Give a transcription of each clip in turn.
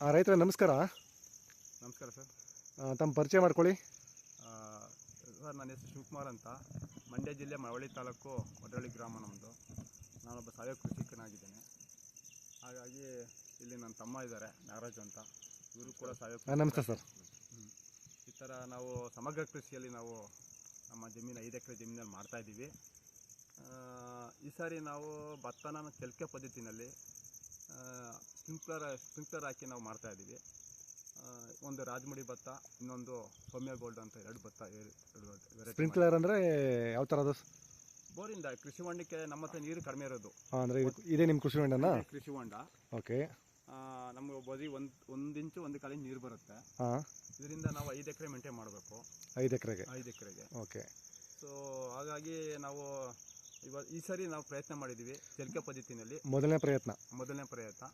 ರೈತರೇ ನಮಸ್ಕಾರ. ನಮಸ್ಕಾರ ಸರ್. ತಮ್ಮ ಪರಿಚಯ ಮಾಡ್ಕೊಳ್ಳಿ. ಸರ್ ನನ್ನ ಹೆಸರು ಶಿವಕುಮಾರ್ ಅಂತ. ಮಂಡ್ಯ ಜಿಲ್ಲೆ ಮಳವಳ್ಳಿ ತಾಲೂಕು ಮದ್ರಳ್ಳಿ ಗ್ರಾಮ ನಮ್ಮದು ನಾನೊಬ್ಬ ಸಾವಯವ ಕೃಷಿಕನಾಗಿದ್ದೇನೆ. ಹಾಗಾಗಿ ಇಲ್ಲಿ ನನ್ನ ತಮ್ಮ ಇದ್ದಾರೆ ನಾಗರಾಜು ಅಂತ. ಇವರು ಕೂಡ ಸಾವಯವ ನಮಸ್ತೆ ಸರ್. ಈ ಥರ ನಾವು ಸಮಗ್ರ ಕೃಷಿಯಲ್ಲಿ ನಾವು ನಮ್ಮ ಜಮೀನು ಐದು ಎಕರೆ ಜಮೀನಲ್ಲಿ ಮಾಡ್ತಾ ಇದ್ದೀವಿ. ಆ, ಈ ಸಾರಿ ನಾವು ಭತ್ತನ ಚೆಲ್ಕೆ ಪದ್ಧತಿನಲ್ಲಿ ಸ್ಪ್ರಿಂಕ್ಲರ್ ಸ್ಪ್ರಿಂಕ್ಲರ್ ಹಾಕಿ ನಾವು ಮಾಡ್ತಾ ಇದ್ದೀವಿ. ಒಂದು ರಾಜಮುಡಿ ಭತ್ತ ಇನ್ನೊಂದು ಸೌಮ್ಯ ಗೋಲ್ಡ್ ಅಂತ ಎರಡು ಭತ್ತ ಸ್ಪ್ರಿಂಕ್ಲರ್ ಅಂದರೆ ಯಾವ ಥರ ಅದು ಮಾಡಿ. ಬೋರಿಂದ ಕೃಷಿ ಹೊಂಡಕ್ಕೆ ನಮ್ಮ ಹತ್ರ ನೀರು ಕಡಿಮೆ ಇರೋದು. ಅಂದರೆ ಇದೇ ನಿಮ್ಮ ಕೃಷಿ ಹೊಂಡನ? ಕೃಷಿ ಹೊಂಡ. ಓಕೆ ನಮಗೆ ಬರೀ ಒಂದು ಒಂದು ಇಂಚು ಒಂದು ಕಾಲಿನ ನೀರು ಬರುತ್ತೆ. ಇದರಿಂದ ನಾವು ಐದು ಎಕರೆ ಮೇಂಟೈನ್ ಮಾಡಬೇಕು. ಐದು ಎಕರೆಗೆ? ಐದು ಎಕರೆಗೆ. ಓಕೆ ಸೊ ಹಾಗಾಗಿ ನಾವು ಇವಾಗ ಈ ಸರಿ ನಾವು ಪ್ರಯತ್ನ ಮಾಡಿದ್ದೀವಿ ಚೆಲ್ಕೆ ಪದ್ಧತಿನಲ್ಲಿ. ಮೊದಲನೇ ಪ್ರಯತ್ನ? ಮೊದಲನೇ ಪ್ರಯತ್ನ.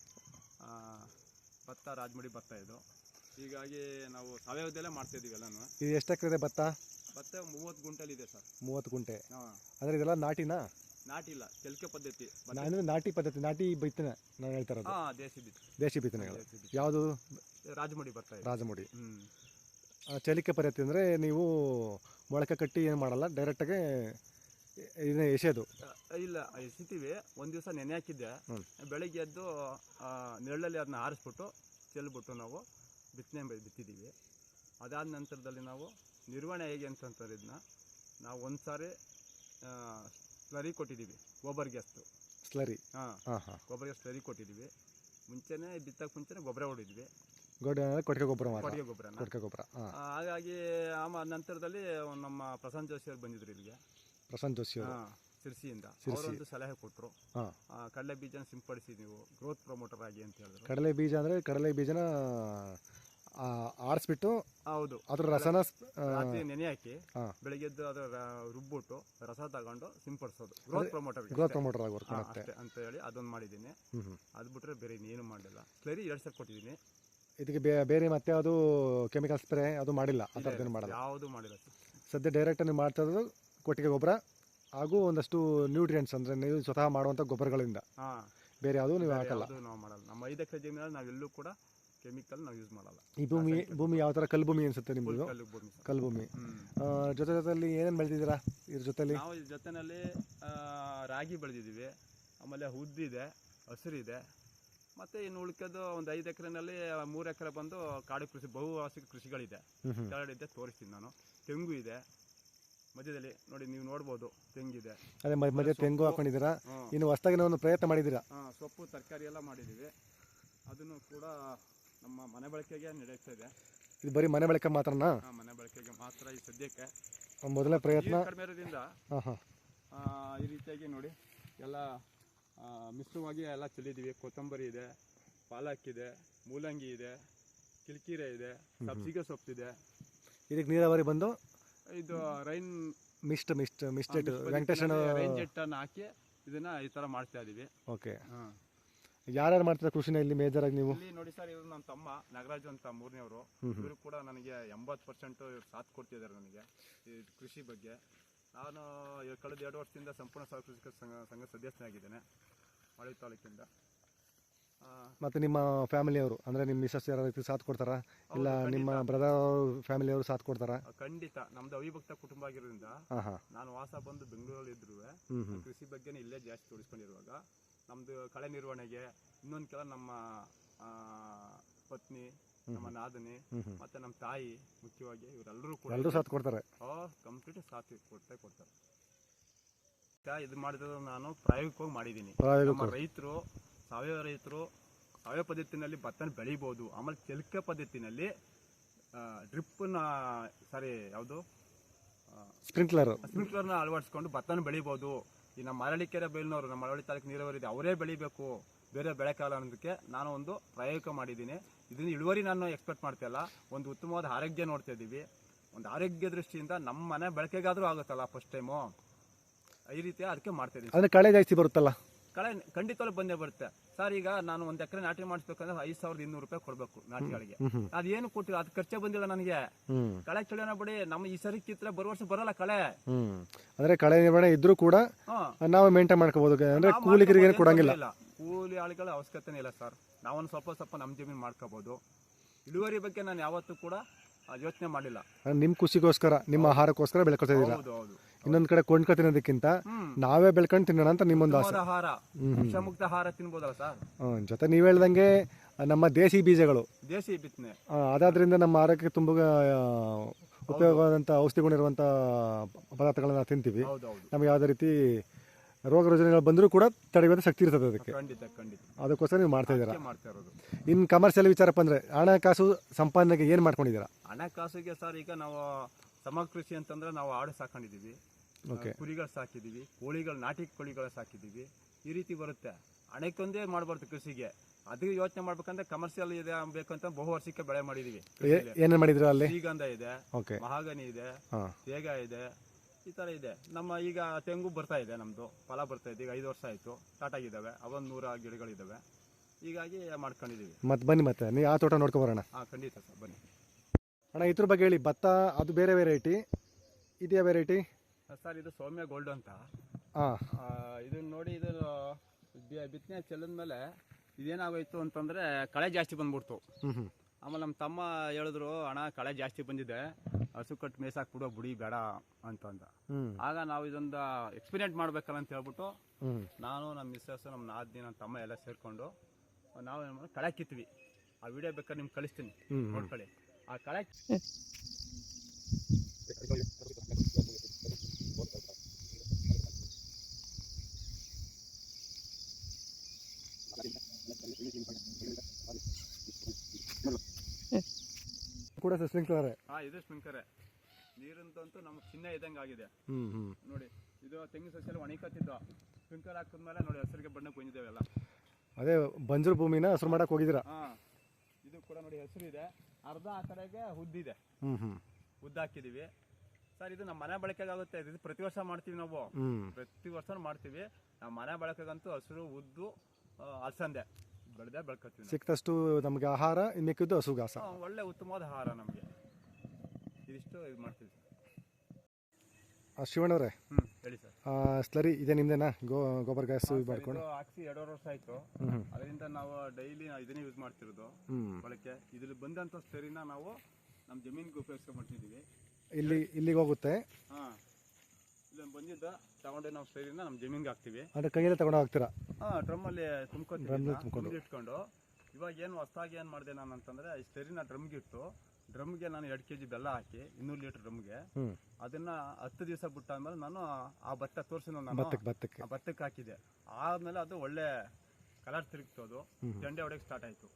ಭತ್ತ ರಾಜಮುಡಿ ಭತ್ತ ಇದು. ಹೀಗಾಗಿ ನಾವು ಸಾವಯವದಲ್ಲೇ ಮಾಡ್ತಾ ಇದೀವಿ ಎಲ್ಲಾನು. ಇದು ಎಷ್ಟು ಎಕರೆ ಇದೆ ಭತ್ತ? ಭತ್ತ ಮೂವತ್ತು ಗುಂಟಲ್ ಇದೆ ಸರ್. ಮೂವತ್ತು ಗುಂಟೆ. ಹಾಂ. ಅಂದರೆ ಇದೆಲ್ಲ ನಾಟಿನಾ? ನಾಟಿ ಇಲ್ಲ ಚಲಿಕೆ ಪದ್ಧತಿ ಅಂದರೆ ನಾಟಿ ಪದ್ಧತಿ ನಾಟಿ ಬಿತ್ತನೆ ನಾನು ಹೇಳ್ತಾ ಇರೋದು. ಹಾಂ ದೇಸಿ ಬಿತ್ತು ದೇಶಿ ಬಿತ್ತನೆಗಳು. ದೇಸಿ ಬಿತ್ತು ಯಾವುದು? ರಾಜಮುಡಿ ಬರ್ತಾ ಇದೆ. ರಾಜಮುಡಿ. ಹ್ಞೂ ಆ, ಚಲಿಕೆ ಪದ್ಧತಿ ಅಂದರೆ ನೀವು ಮೊಳಕೆ ಕಟ್ಟಿ ಏನು ಮಾಡಲ್ಲ ಡೈರೆಕ್ಟಾಗಿ ಇದನ್ನ ಎಸೆಯೋದು ಇಲ್ಲ ಎಸಿತೀವಿ. ಒಂದು ದಿವಸ ನೆನೆ ಹಾಕಿದ್ದೆ. ಬೆಳಗ್ಗೆ ಎದ್ದು ನೆರಳಲ್ಲಿ ಅದನ್ನ ಆರಿಸ್ಬಿಟ್ಟು ಚೆಲ್ಬಿಟ್ಟು ನಾವು ಬಿತ್ತನೆ ಬಿತ್ತಿದ್ದೀವಿ. ಅದಾದ ನಂತರದಲ್ಲಿ ನಾವು ನಿರ್ವಹಣೆ ಹೇಗೆ ಅಂತಂತಾರೆ ಇದನ್ನ ನಾವು ಒಂದು ಸಾರಿ ಸ್ಲರಿ ಕೊಟ್ಟಿದ್ದೀವಿ ಗೋಬರ್ ಗ್ಯಾಸ್ದು. ಸ್ಲರಿ. ಹಾಂ. ಗೊಬ್ಬರ ಗ್ಯಾಸ್ ಸ್ಲರಿ ಕೊಟ್ಟಿದ್ದೀವಿ. ಮುಂಚೆನೇ ಬಿತ್ತಕ್ಕೆ ಮುಂಚೆನೇ ಗೊಬ್ಬರ ಹೊಡಿದ್ವಿ ಕೊಟ್ಟಿಗೆ ಗೊಬ್ಬರ ಕೊಟ್ಟಿಗೆ ಗೊಬ್ಬರ ಹಾಂ. ಹಾಗಾಗಿ ಆಮ ನಂತರದಲ್ಲಿ ನಮ್ಮ ಪ್ರಶಾಂತ್ ಜೋಶಿ ಅವ್ರು ಬಂದಿದ್ರು ಇಲ್ಲಿಗೆ. ಪ್ರಶಾಂತ್ ಜೋಶಿ ಅವರು ಸಿರ್ಸಿಯಿಂದ ಅವರೊಂದು ಸಲಹೆ ಕೊಟ್ಟರು ಆ ಕಡಲೆ ಬೀಜನ ಸಿಂಪಡಿಸಿ ನೀವು ಗ್ರೋತ್ ಪ್ರಮೋಟರ್ ಆಗಿ ಅಂತ ಹೇಳಿದ್ರು. ಕಡಲೆ ಬೀಜ ಅಂದರೆ ಕಡಲೆ ಬೀಜನ ಆರಿಸ್ಬಿಟ್ಟು ಹೌದು. ಅದ್ರ ರಸನ ರಾತ್ರಿ ನೆನೆ ಹಾಕಿ ಹಾ. ಬೆಳಿಗ್ಗೆ ಎದ್ದು ಅದರ ರುಬ್ಬಿಟ್ಟು ರಸ ತಗೊಂಡು ಸಿಂಪಡಿಸೋದು. ಗ್ರೋತ್ ಪ್ರಮೋಟರ್ ಗ್ರೋತ್ ಪ್ರಮೋಟರ್ ಆಗಿ ವರ್ಕ್ ಮಾಡುತ್ತೆ. ಅಂತ ಹೇಳಿ ಅದೊಂದು ಮಾಡಿದ್ದೀನಿ. ಅದು ಬಿಟ್ರೆ ಬೇರೆ ಇನ್ನೇನು ಮಾಡಲಿಲ್ಲ. ಸ್ಲರಿ ಎರಡು ಸರ್ ಕೊಟ್ಟಿದ್ದೀನಿ. ಇದಕ್ಕೆ ಬೇರೆ ಮತ್ತೆ ಅದು ಕೆಮಿಕಲ್ ಸ್ಪ್ರೇ ಅದು ಮಾಡಿಲ್ಲ. ಆ ಥರದ್ದೇನು ಮಾಡಲ್ಲ. ಯಾವುದು ಮಾಡಿಲ್ಲ. ಸದ್ಯ ಡೈರೆಕ್ಟ್ ನೀವು ಮಾಡ್ತಾ ಇರೋದು ಕೊಟ್ಟಿಗೆ ಗೊಬ್ಬರ ಹಾಗೂ ಒಂದಷ್ಟು ನ್ಯೂಟ್ರಿಯೆಂಟ್ಸ್ ಅಂದರೆ ನೀವು ಸ್ವತಃ ಮಾಡುವಂಥ ಗೊಬ್ಬರಗಳಿಂದ. ಹಾಂ. ಬೇರೆ ಯಾವುದೂ ನೀವು ಹಾಕಲ್ಲ. ಯಾವುದು ನಾವು ಮಾಡಲ್ಲ. ನಮ್ಮ ಐದು ಎಕರೆ ಜಮೀನಲ್ಲಿ ನಾವೆಲ್ಲೂ ಕೂಡ ಕೆಮಿಕಲ್ ನಾವು ಯೂಸ್ ಮಾಡಲ್ಲ. ಈ ಭೂಮಿ ಭೂಮಿ ಯಾವ ಥರ ಕಲ್ಲು ಭೂಮಿ ಅನ್ಸುತ್ತೆ ನಿಮ್ಮದು ಕಲ್ಲು ಭೂಮಿ ಸರ್. ಕಲ್ಲು ಭೂಮಿ ಹ್ಮ್. ಆ, ಜೊತೆ ಜೊತೆಲಿ ಏನೇನು ಬೆಳೆದಿದ್ದೀರಾ ಇದ್ರ ಜೊತೆಲಿ? ನಾವು ಇದ್ರ ಜೊತೆಯಲ್ಲಿ ಆ, ರಾಗಿ ಬೆಳೆದಿದ್ದೀವಿ. ಆಮೇಲೆ ಉದ್ದಿದೆ ಹಸಿರಿದೆ. ಮತ್ತು ಇನ್ನು ಉಳ್ಕೋದು ಒಂದು ಐದು ಎಕರೆನಲ್ಲಿ ಮೂರು ಎಕರೆ ಬಂದು ಕಾಡು ಕೃಷಿ ಬಹುವಾರ್ಷಿಕ ಕೃಷಿಗಳಿದೆ. ಕೆಳಗಡೆ ಇದೆ ತೋರಿಸ್ತೀನಿ ನಾನು. ತೆಂಗು ಇದೆ. ಮಧ್ಯದಲ್ಲಿ ನೋಡಿ ನೀವು ನೋಡ್ಬೋದು ತೆಂಗಿದೆ. ಅದೇ ಮಧ್ಯ ಮಧ್ಯೆ ತೆಂಗು ಹಾಕೊಂಡಿದ್ದೀರಾ. ಇನ್ನು ಹೊಸ್ದಾಗಿ ಒಂದು ಪ್ರಯತ್ನ ಮಾಡಿದ್ದೀರಾ? ಆ, ಸೊಪ್ಪು ತರಕಾರಿ ಎಲ್ಲ ಮಾಡಿದ್ದೀವಿ. ಅದನ್ನು ಕೂಡ ನಮ್ಮ ಮನೆ ಬಳಕೆಗೆ ನಡೆಸ್ತಾ ಇದೆ. ಇದು ಬರೀ ಮನೆ ಬಳಕೆ ಮಾತ್ರನಾ? ಆ, ಮನೆ ಬಳಕೆಗೆ ಮಾತ್ರ ಈ ಸದ್ಯಕ್ಕೆ. ಮೊದಲನೇ ಪ್ರಯತ್ನ. ನೀರು ಕಡಿಮೆ ಇರೋದ್ರಿಂದ ಹಾಂ ಹಾಂ. ಆ, ಈ ರೀತಿಯಾಗಿ ನೋಡಿ ಎಲ್ಲ ಆ, ಮಿಶ್ರವಾಗಿ ಎಲ್ಲ ಚೆಲ್ಲಿದ್ದೀವಿ. ಕೊತ್ತಂಬರಿ ಇದೆ ಪಾಲಕ್ ಇದೆ ಮೂಲಂಗಿ ಇದೆ ಕಿಲ್ಕಿರೆ ಇದೆ ಸಬ್ಸಿಗೆ ಸೊಪ್ಪಿದೆ. ಇದಕ್ಕೆ ನೀರಾವರಿ ಬಂದು? ಇದು ರೈನ್ ಮಿಸ್ಟ್ ಮಿಸ್ಟ್ ಮಿಸ್ಟೇಟ್ ವೆಂಕಟೇಶನ ರೈನ್ ಜೆಟ್ಟನ್ನು ಹಾಕಿ ಇದನ್ನ ಈ ತರ ಮಾಡ್ತಾ ಇದೀವಿ. ಓಕೆ. ಯಾರ್ಯಾರು ಮಾಡ್ತಾರೆ ಕೃಷಿನ ಇಲ್ಲಿ ಮೇಜರ್ ಆಗಿ ನೀವು? ಇಲ್ಲಿ ನೋಡಿ ಸರ್ ಇವರು ನನ್ನ ತಮ್ಮ ನಾಗರಾಜು ಅಂತ ಮೂರನೇವರು ಇವರು ಕೂಡ ನನಗೆ ಎಂಬತ್ತು ಪರ್ಸೆಂಟ್ ಸಾಥ್ ಕೊಡ್ತಿದ್ದಾರೆ ನನಗೆ ಈ ಕೃಷಿ ಬಗ್ಗೆ. ನಾನು ಕಳೆದ ಎರಡು ವರ್ಷದಿಂದ ಸಂಪೂರ್ಣ ಸಾವಯವ ಕೃಷಿಕ ಸಂಘ ಸಂಘ ಸದಸ್ಯನಾಗಿದ್ದೇನೆ ಮಳೆ ತಾಲೂಕಿಂದ. ಮತ್ತೆ ನಿಮ್ಮ ಫ್ಯಾಮಿಲಿಯವರು ಅಂದರೆ ನಿಮ್ಮ ಮಿಸಸ್ ಯಾರು ಸಾಥ್ ಕೊಡ್ತಾರಾ? ಇಲ್ಲ ನಿಮ್ಮ ಬ್ರದರ್ ಫ್ಯಾಮಿಲಿಯವರು ಸಾಥ್ ಕೊಡ್ತಾರಾ? ಖಂಡಿತ. ನಮ್ದು ಅವಿಭಕ್ತ ಕುಟುಂಬ ಆಗಿರೋದ್ರಿಂದ ನಾನು ವಾಸ ಬಂದು ಬೆಂಗಳೂರಲ್ಲಿ ಇದ್ರು ಕೃಷಿ ಬಗ್ಗೆನೇ ಇಲ್ಲೇ ಜಾಸ್ತಿ ತೋರಿಸ್ಕೊಂಡಿರುವಾಗ ನಮ್ದು ಕಳೆ ನಿರ್ವಹಣೆಗೆ ಇನ್ನೊಂದು ಕೆಲ ನಮ್ಮ ಪತ್ನಿ ನಮ್ಮ ನಾದನಿ ಮತ್ತೆ ನಮ್ಮ ತಾಯಿ ಮುಖ್ಯವಾಗಿ ಇವರೆಲ್ಲರೂ ಕೂಡ ಎಲ್ಲರೂ ಸಾಥ್ ಕೊಡ್ತಾರೆ? ಕಂಪ್ಲೀಟ್ ಸಾಥ್ ಕೊಡ್ತಾ ಕೊಡ್ತಾರೆ. ಇದು ಮಾಡಿದ್ರೆ ನಾನು ಪ್ರಾಯೋಗಿಕವಾಗಿ ಮಾಡಿದ್ದೀನಿ. ನಮ್ಮ ರೈತರು ಸಾವಯವ ರೈತರು ಸಾವಯವ ಪದ್ಧತಿನಲ್ಲಿ ಭತ್ತನ ಬೆಳಿಬೋದು. ಆಮೇಲೆ ಚೆಲ್ಕೆ ಪದ್ಧತಿನಲ್ಲಿ ಡ್ರಿಪ್ಪನ್ನ ಸಾರಿ ಯಾವುದು? ಸ್ಪ್ರಿಂಕ್ಲರ್. ಸ್ಪ್ರಿಂಕ್ಲರ್ನ ಅಳವಡಿಸ್ಕೊಂಡು ಭತ್ತನ ಬೆಳಿಬೋದು. ಈ ನಮ್ಮ ಮರಳಿಕೆರೆ ಬೇಲ್ನವರು ನಮ್ಮ ಮಳವಳ್ಳಿ ತಾಲೂಕು ನೀರಾವರಿ ಇದೆ ಅವರೇ ಬೆಳಿಬೇಕು. ಬೇರೆ ಬೆಳೆಕಾಲ ಅನ್ನೋದಕ್ಕೆ ನಾನು ಒಂದು ಪ್ರಯೋಗ ಮಾಡಿದ್ದೀನಿ. ಇದನ್ನ ಇಳುವರಿ ನಾನು ಎಕ್ಸ್ಪೆಕ್ಟ್ ಮಾಡ್ತಾಯಿಲ್ಲ ಒಂದು ಉತ್ತಮವಾದ ಆರೋಗ್ಯ ನೋಡ್ತಾ ಇದ್ದೀವಿ. ಒಂದು ಆರೋಗ್ಯ ದೃಷ್ಟಿಯಿಂದ ನಮ್ಮ ಮನೆ ಬಳಕೆಗಾದರೂ ಆಗುತ್ತಲ್ಲ ಫಸ್ಟ್ ಟೈಮು ಈ ರೀತಿ ಅದಕ್ಕೆ ಮಾಡ್ತಾ ಅಂದರೆ ಕಳೆ ಜಾಸ್ತಿ ಬರುತ್ತಲ್ಲ. ಕಳೆ ಖಂಡಿತವಾಗ್ಲೂ ಬಂದೇ ಬರುತ್ತೆ. ಸರ್ ಈಗ ನಾನು ಒಂದ್ ಎಕರೆ ನಾಟಿ ಮಾಡಿಸ್ಬೇಕಂದ್ರೆ ಐದ್ ಸಾವಿರದ ಇನ್ನೂರು ರೂಪಾಯಿ ಕೊಡ್ಬೇಕು ನಾಟಿಗಳಿಗೆ. ಅದೇನು ಕೊಟ್ಟಿಲ್ಲ ಅದ್ ಖರ್ಚೆ ಬಂದಿಲ್ಲ ನನಗೆ. ಕಳೆ ಚಳಿನ ಬಿಡಿ ನಮ್ಮ ಈ ಸರಿ ಚಿತ್ರ ಬರುವ ವರ್ಷ ಬರಲ್ಲ ಕಳೆ. ಅಂದ್ರೆ ಕಳೆ ನಿರ್ವಹಣೆ ಇದ್ರೂ ಕೂಡ ನಾವು ಮೇಂಟೈನ್ ಮಾಡ್ಕೋಬಹುದು ಅಂದ್ರೆ ಕೂಲಿಗರಿಗೆ ಕೊಡಂಗಿಲ್ಲ. ಕೂಲಿ ಆಳುಗಳ ಅವಶ್ಯಕತೆನೇ ಇಲ್ಲ ಸರ್. ನಾವೊಂದು ಸ್ವಲ್ಪ ಸ್ವಲ್ಪ ನಮ್ಮ ಜಮೀನು ಮಾಡ್ಕೋಬಹುದು ಇಳುವರಿ ಬಗ್ಗೆ ನಾನು ಯಾವತ್ತೂ ಕೂಡ ಯೋಚನೆ ಮಾಡಿಲ್ಲ. ನಿಮ್ ಖುಷಿಗೋಸ್ಕರ ನಿಮ್ಮ ಆಹಾರಕ್ಕೋಸ್ಕರ ಬೆಳ್ಕೊತಾ ಇದ್ದೀರಾ? ಹೌದು ಹೌದು. ಇನ್ನೊಂದು ಕಡೆ ಕೊಂಡ್ಕೊ ತಿನ್ನೋದಕ್ಕಿಂತ ನಾವೇ ಬೆಳ್ಕೊಂಡು ತಿನ್ನೋಣ ಅಂತ ನಿಮ್ಮೊಂದು ಆಸೆ. ಆಹಾರ ಹ್ಮ್ ಹ್ಮ್. ವಿಷಮುಕ್ತ ಆಹಾರ ತಿನ್ಬೋದಲ್ಲ ಸರ್? ಹ್ಮ್, ಜೊತೆ ನೀವು ಹೇಳ್ದಂಗೆ ನಮ್ಮ ದೇಸಿ ಬೀಜಗಳು. ದೇಸಿ ಬಿತ್ತನೆ. ಆ, ಅದಾದ್ರಿಂದ ನಮ್ಮ ಆರೋಗ್ಯಕ್ಕೆ ತುಂಬಾ ಆ, ಉಪಯೋಗವಾದಂಥ ಔಷಧಿ ಗುಣ ಇರುವಂಥ ಪದಾರ್ಥಗಳನ್ನ ತಿಂತೀವಿ. ನಮ್ಗೆ ನಮಗೆ ಯಾವುದೇ ರೀತಿ ರೋಗ ರುಜಿನಗಳು ಬಂದರೂ ಕೂಡ ತಡೆಯುವಂಥ ಶಕ್ತಿ ಇರ್ತದೆ ಅದಕ್ಕೆ. ಖಂಡಿತ ಖಂಡಿತ. ಅದಕ್ಕೋಸ್ಕರ ನೀವು ಮಾಡ್ತಾ ಇದ್ದೀರಾ? ಅದಕ್ಕೆ ಮಾಡ್ತಾ ಇರೋದು. ಇನ್ನು ಕಮರ್ಷಿಯಲ್ ವಿಚಾರಪ್ಪ ಅಂದ್ರೆ ಹಣಕಾಸು ಸಂಪಾದನೆಗೆ ಏನು ಮಾಡ್ಕೊಂಡಿದ್ದೀರಾ? ಹಣಕಾಸಿಗೆ ಸರ್ ಈಗ ನಾವು ಸಮಗ್ರ ಕೃಷಿ ಅಂತಂದ್ರೆ ನಾವು ಆಡು ಸಾಕೊಂಡಿದ್ದೀವಿ. ಓಕೆ ಕುರಿಗಳು ಸಾಕಿದ್ದೀವಿ. ಕೋಳಿಗಳು ನಾಟಿ ಕೋಳಿಗಳು ಸಾಕಿದ್ದೀವಿ. ಈ ರೀತಿ ಬರುತ್ತೆ. ಹಣಕ್ಕೊಂದೇ ಮಾಡಬಾರ್ದು ಕೃಷಿಗೆ. ಅದಕ್ಕೆ ಯೋಚನೆ ಮಾಡ್ಬೇಕಂದ್ರೆ ಕಮರ್ಷಿಯಲ್ ಇದೆ ಬೇಕಂತ ಬಹು ವರ್ಷಕ್ಕೆ ಬೆಳೆ ಮಾಡಿದೀವಿ. ಏನೇನು ಮಾಡಿದ್ರು ಅಲ್ಲಿ? ಶ್ರೀಗಂಧ ಇದೆ ಮಹಾಗನಿ ಇದೆ ತೇಗ ಇದೆ ಈ ತರ ಇದೆ. ನಮ್ಮ ಈಗ ತೆಂಗು ಬರ್ತಾ ಇದೆ ನಮ್ದು. ಫಲ ಬರ್ತಾ ಇದೆ. ಈಗ ಐದು ವರ್ಷ ಆಯ್ತು. ಸ್ಟಾರ್ಟ್ ಆಗಿದ್ದಾವೆ. ಅವೊಂದು ನೂರ ಗಿಡಗಳಿದ್ದಾವೆ. ಹೀಗಾಗಿ ಮಾಡ್ಕೊಂಡಿದೀವಿ ಮತ್ತೆ ಬನ್ನಿ ಮತ್ತೆ. ನೀವು ಆ ತೋಟ ನೋಡ್ಕೊಬರೋಣ ಹಾ ಖಂಡಿತ ಸರ್. ಬನ್ನಿ. ಅಣ್ಣ ಇದ್ರ ಬಗ್ಗೆ ಹೇಳಿ. ಭತ್ತ ಅದು ಬೇರೆ ವೆರೈಟಿ ಇದೆಯಾ ವೆರೈಟಿ ಸರ್ ಇದು ಸೌಮ್ಯ ಗೋಲ್ಡ್ ಅಂತ. ಹಾಂ ಇದನ್ನ ನೋಡಿ ಇದು ಬಿತ್ತನೆ ಚೆಲ್ಲದ ಮೇಲೆ ಇದೇನಾಗೋಯ್ತು ಅಂತಂದ್ರೆ ಕಳೆ ಜಾಸ್ತಿ ಬಂದ್ಬಿಡ್ತು. ಆಮೇಲೆ ನಮ್ಮ ತಮ್ಮ ಹೇಳಿದ್ರು ಅಣ್ಣ ಕಳೆ ಜಾಸ್ತಿ ಬಂದಿದೆ ಹಸು ಕಟ್ಟು ಮೇಸಾಕ್ಬಿಡೋ ಬುಡಿ ಬೇಡ ಅಂತ ಅಂದ ಆಗ ನಾವು ಇದೊಂದು ಎಕ್ಸ್ಪೀರಿಯೆಂಟ್ ಮಾಡ್ಬೇಕಲ್ಲ ಅಂತ ಹೇಳ್ಬಿಟ್ಟು ನಾನು ನಮ್ಮ ಮಿಸ್ಸಸ್ ನಮ್ಮ ನಾದಿ ನನ್ನ ತಮ್ಮ ಎಲ್ಲ ಸೇರ್ಕೊಂಡು ನಾವು ಏನು ಮಾಡಿದ್ವಿ, ಕಳೆ ಕಿತ್ವಿ. ಆ ವಿಡಿಯೋ ಬೇಕಾದ್ರೆ ನಿಮ್ಗೆ ಕಳಿಸ್ತೀನಿ. ನೋಡ್ಕೊಳ್ಳಿ. ಆ ಕಳೆ ಕೂಡ ಸ್ಪ್ರಿಂಕ್ಲರ್ ಹಾಂ ಇದು ಸ್ಪ್ರಿಂಕ್ಲರ್ ನೀರಂತೂ ನಮ್ಗೆ ಚಿನ್ನ ಇದ್ದಂಗೆ ಆಗಿದೆ. ನೋಡಿ ಇದು ತೆಂಗಿನ ಸಸ್ಯಲ್ಲಿ ಒಣಕತ್ತಿದ್ದು ಸ್ಪ್ರಿಂಕ್ಲರ್ ಹಾಕಿದ್ಮೇಲೆ ನೋಡಿ ಹಸಿರಿಗೆ ಬಣ್ಣಕ್ಕೆ ಬಂದಿದ್ದೇವೆಲ್ಲ ಅದೇ ಬಂಜರು ಭೂಮಿನ ಹಸಿರು ಮಾಡಕ್ಕೆ ಹೋಗಿದ್ದೀರಾ? ಹಾಂ ಇದು ಕೂಡ ನೋಡಿ ಹೆಸರು ಇದೆ. ಅರ್ಧ ಆ ಕಡೆಗೆ ಉದ್ದಿದೆ ಹ್ಞೂ ಹ್ಞೂ ಉದ್ದ ಹಾಕಿದ್ದೀವಿ ಸರ್ ಇದು ನಮ್ಮ ಮನೆ ಬಳಕೆಗಾಗುತ್ತೆ. ಇದು ಪ್ರತಿ ವರ್ಷ ಮಾಡ್ತೀವಿ ನಾವು. ಪ್ರತಿ ವರ್ಷ ಮಾಡ್ತೀವಿ. ನಮ್ಮ ಮನೆ ಬಳಕೆಗಂತೂ ಹಸಿರು ಉದ್ದು ಅಲಸಂದೆ. ಬೆಳೆದೇ ಬೆಳ್ಕೊತೀವಿ ನಾವು. ಸಿಕ್ತಷ್ಟು ನಮಗೆ ಆಹಾರ ಇನ್ನು ಮಿಕ್ಕಿದ್ದು ಹಸುಗಾಸ. ಆ, ಒಳ್ಳೆ ಉತ್ತಮವಾದ ಆಹಾರ ನಮಗೆ. ಇದಿಷ್ಟು ಇದು ಮಾಡ್ತೀವಿ ಆ, ಶಿವಣ್ಣವ್ರೆ ಹ್ಞೂ ಹೇಳಿ ಸರ್. ಆ, ಸ್ಲರಿ ಇದೆ ನಿಮ್ದೇನಾ? ಗೋ ಗೊಬ್ಬರ ಗ್ಯಾಸ್ ಯೂಸ್ ಮಾಡ್ಕೊಂಡು. ಇದು ಹಾಕ್ಸಿ ಎರಡೂವರೆ ವರ್ಷ ಆಯಿತು. ಅದರಿಂದ ನಾವು ಡೈಲಿ ಇದನ್ನೇ ಯೂಸ್ ಮಾಡ್ತಿರೋದು. ಬಳಕೆ ಇದ್ರಲ್ಲಿ ಬಂದಂಥ ಸ್ಲರಿನ ನಾವು ನಮ್ಮ ಜಮೀನಿಗೆ ಉಪಯೋಗಿಸ್ಕೊಂಡ್ಬಿಟ್ಟಿದ್ದೀವಿ ಇಲ್ಲಿ ಇಲ್ಲಿಗೆ ಹೋಗುತ್ತೆ. ಹಾಂ. ಇಲ್ಲೊಂದು ಬಂದಿದ್ದ ತಗೊಂಡು ನಾವು ಸ್ಟರಿನ ನಮ್ಮ ಜಮೀನಿಗೆ ಹಾಕ್ತೀವಿ. ಅಂದರೆ ಕೈಯಲ್ಲೇ ತಗೊಂಡು ಹೋಗ್ತೀರಾ ಹಾಂ ಡ್ರಮ್ಮಲ್ಲಿ ತುಂಬ್ಕೊತೀವಿ ಡ್ರಮ್ಮಲ್ಲಿ ತುಂಬ್ಕೊಂಡು. ಇಟ್ಕೊಂಡು. ಇವಾಗ ಏನು ಹೊಸ್ದಾಗಿ ಏನು ಮಾಡಿದೆ ನಾನು ಅಂತಂದರೆ ಈ ಸ್ಟರಿನ ಡ್ರಮ್ಗೆ ಇಟ್ಟು ಡ್ರಮ್ಗೆ ನಾನು ಎರಡು ಕೆ ಜಿ ಬೆಲ್ಲ ಹಾಕಿ ಇನ್ನೂರು ಲೀಟರ್ ಡ್ರಮ್ಗೆ. ಹ್ಞೂ ಅದನ್ನ ಹತ್ತು ದಿವಸ ಬಿಟ್ಟಾದ್ಮೇಲೆ ನಾನು ಆ ಭತ್ತ ತೋರಿಸಿದ ನಾನು ಭತ್ತಕ್ಕೆ ಭತ್ತಕ್ಕೆ ಆ ಭತ್ತಕ್ಕೆ ಹಾಕಿದೆ ಆದ್ಮೇಲೆ ಅದು ಒಳ್ಳೆ ಕಲರ್ ತಿರುಗ್ತು ಅದು. ಹ್ಮ್. ಜಂಡೆ ಹೊಡೆಯಕ್ಕೆ ಸ್ಟಾರ್ಟ್ ಆಯಿತು.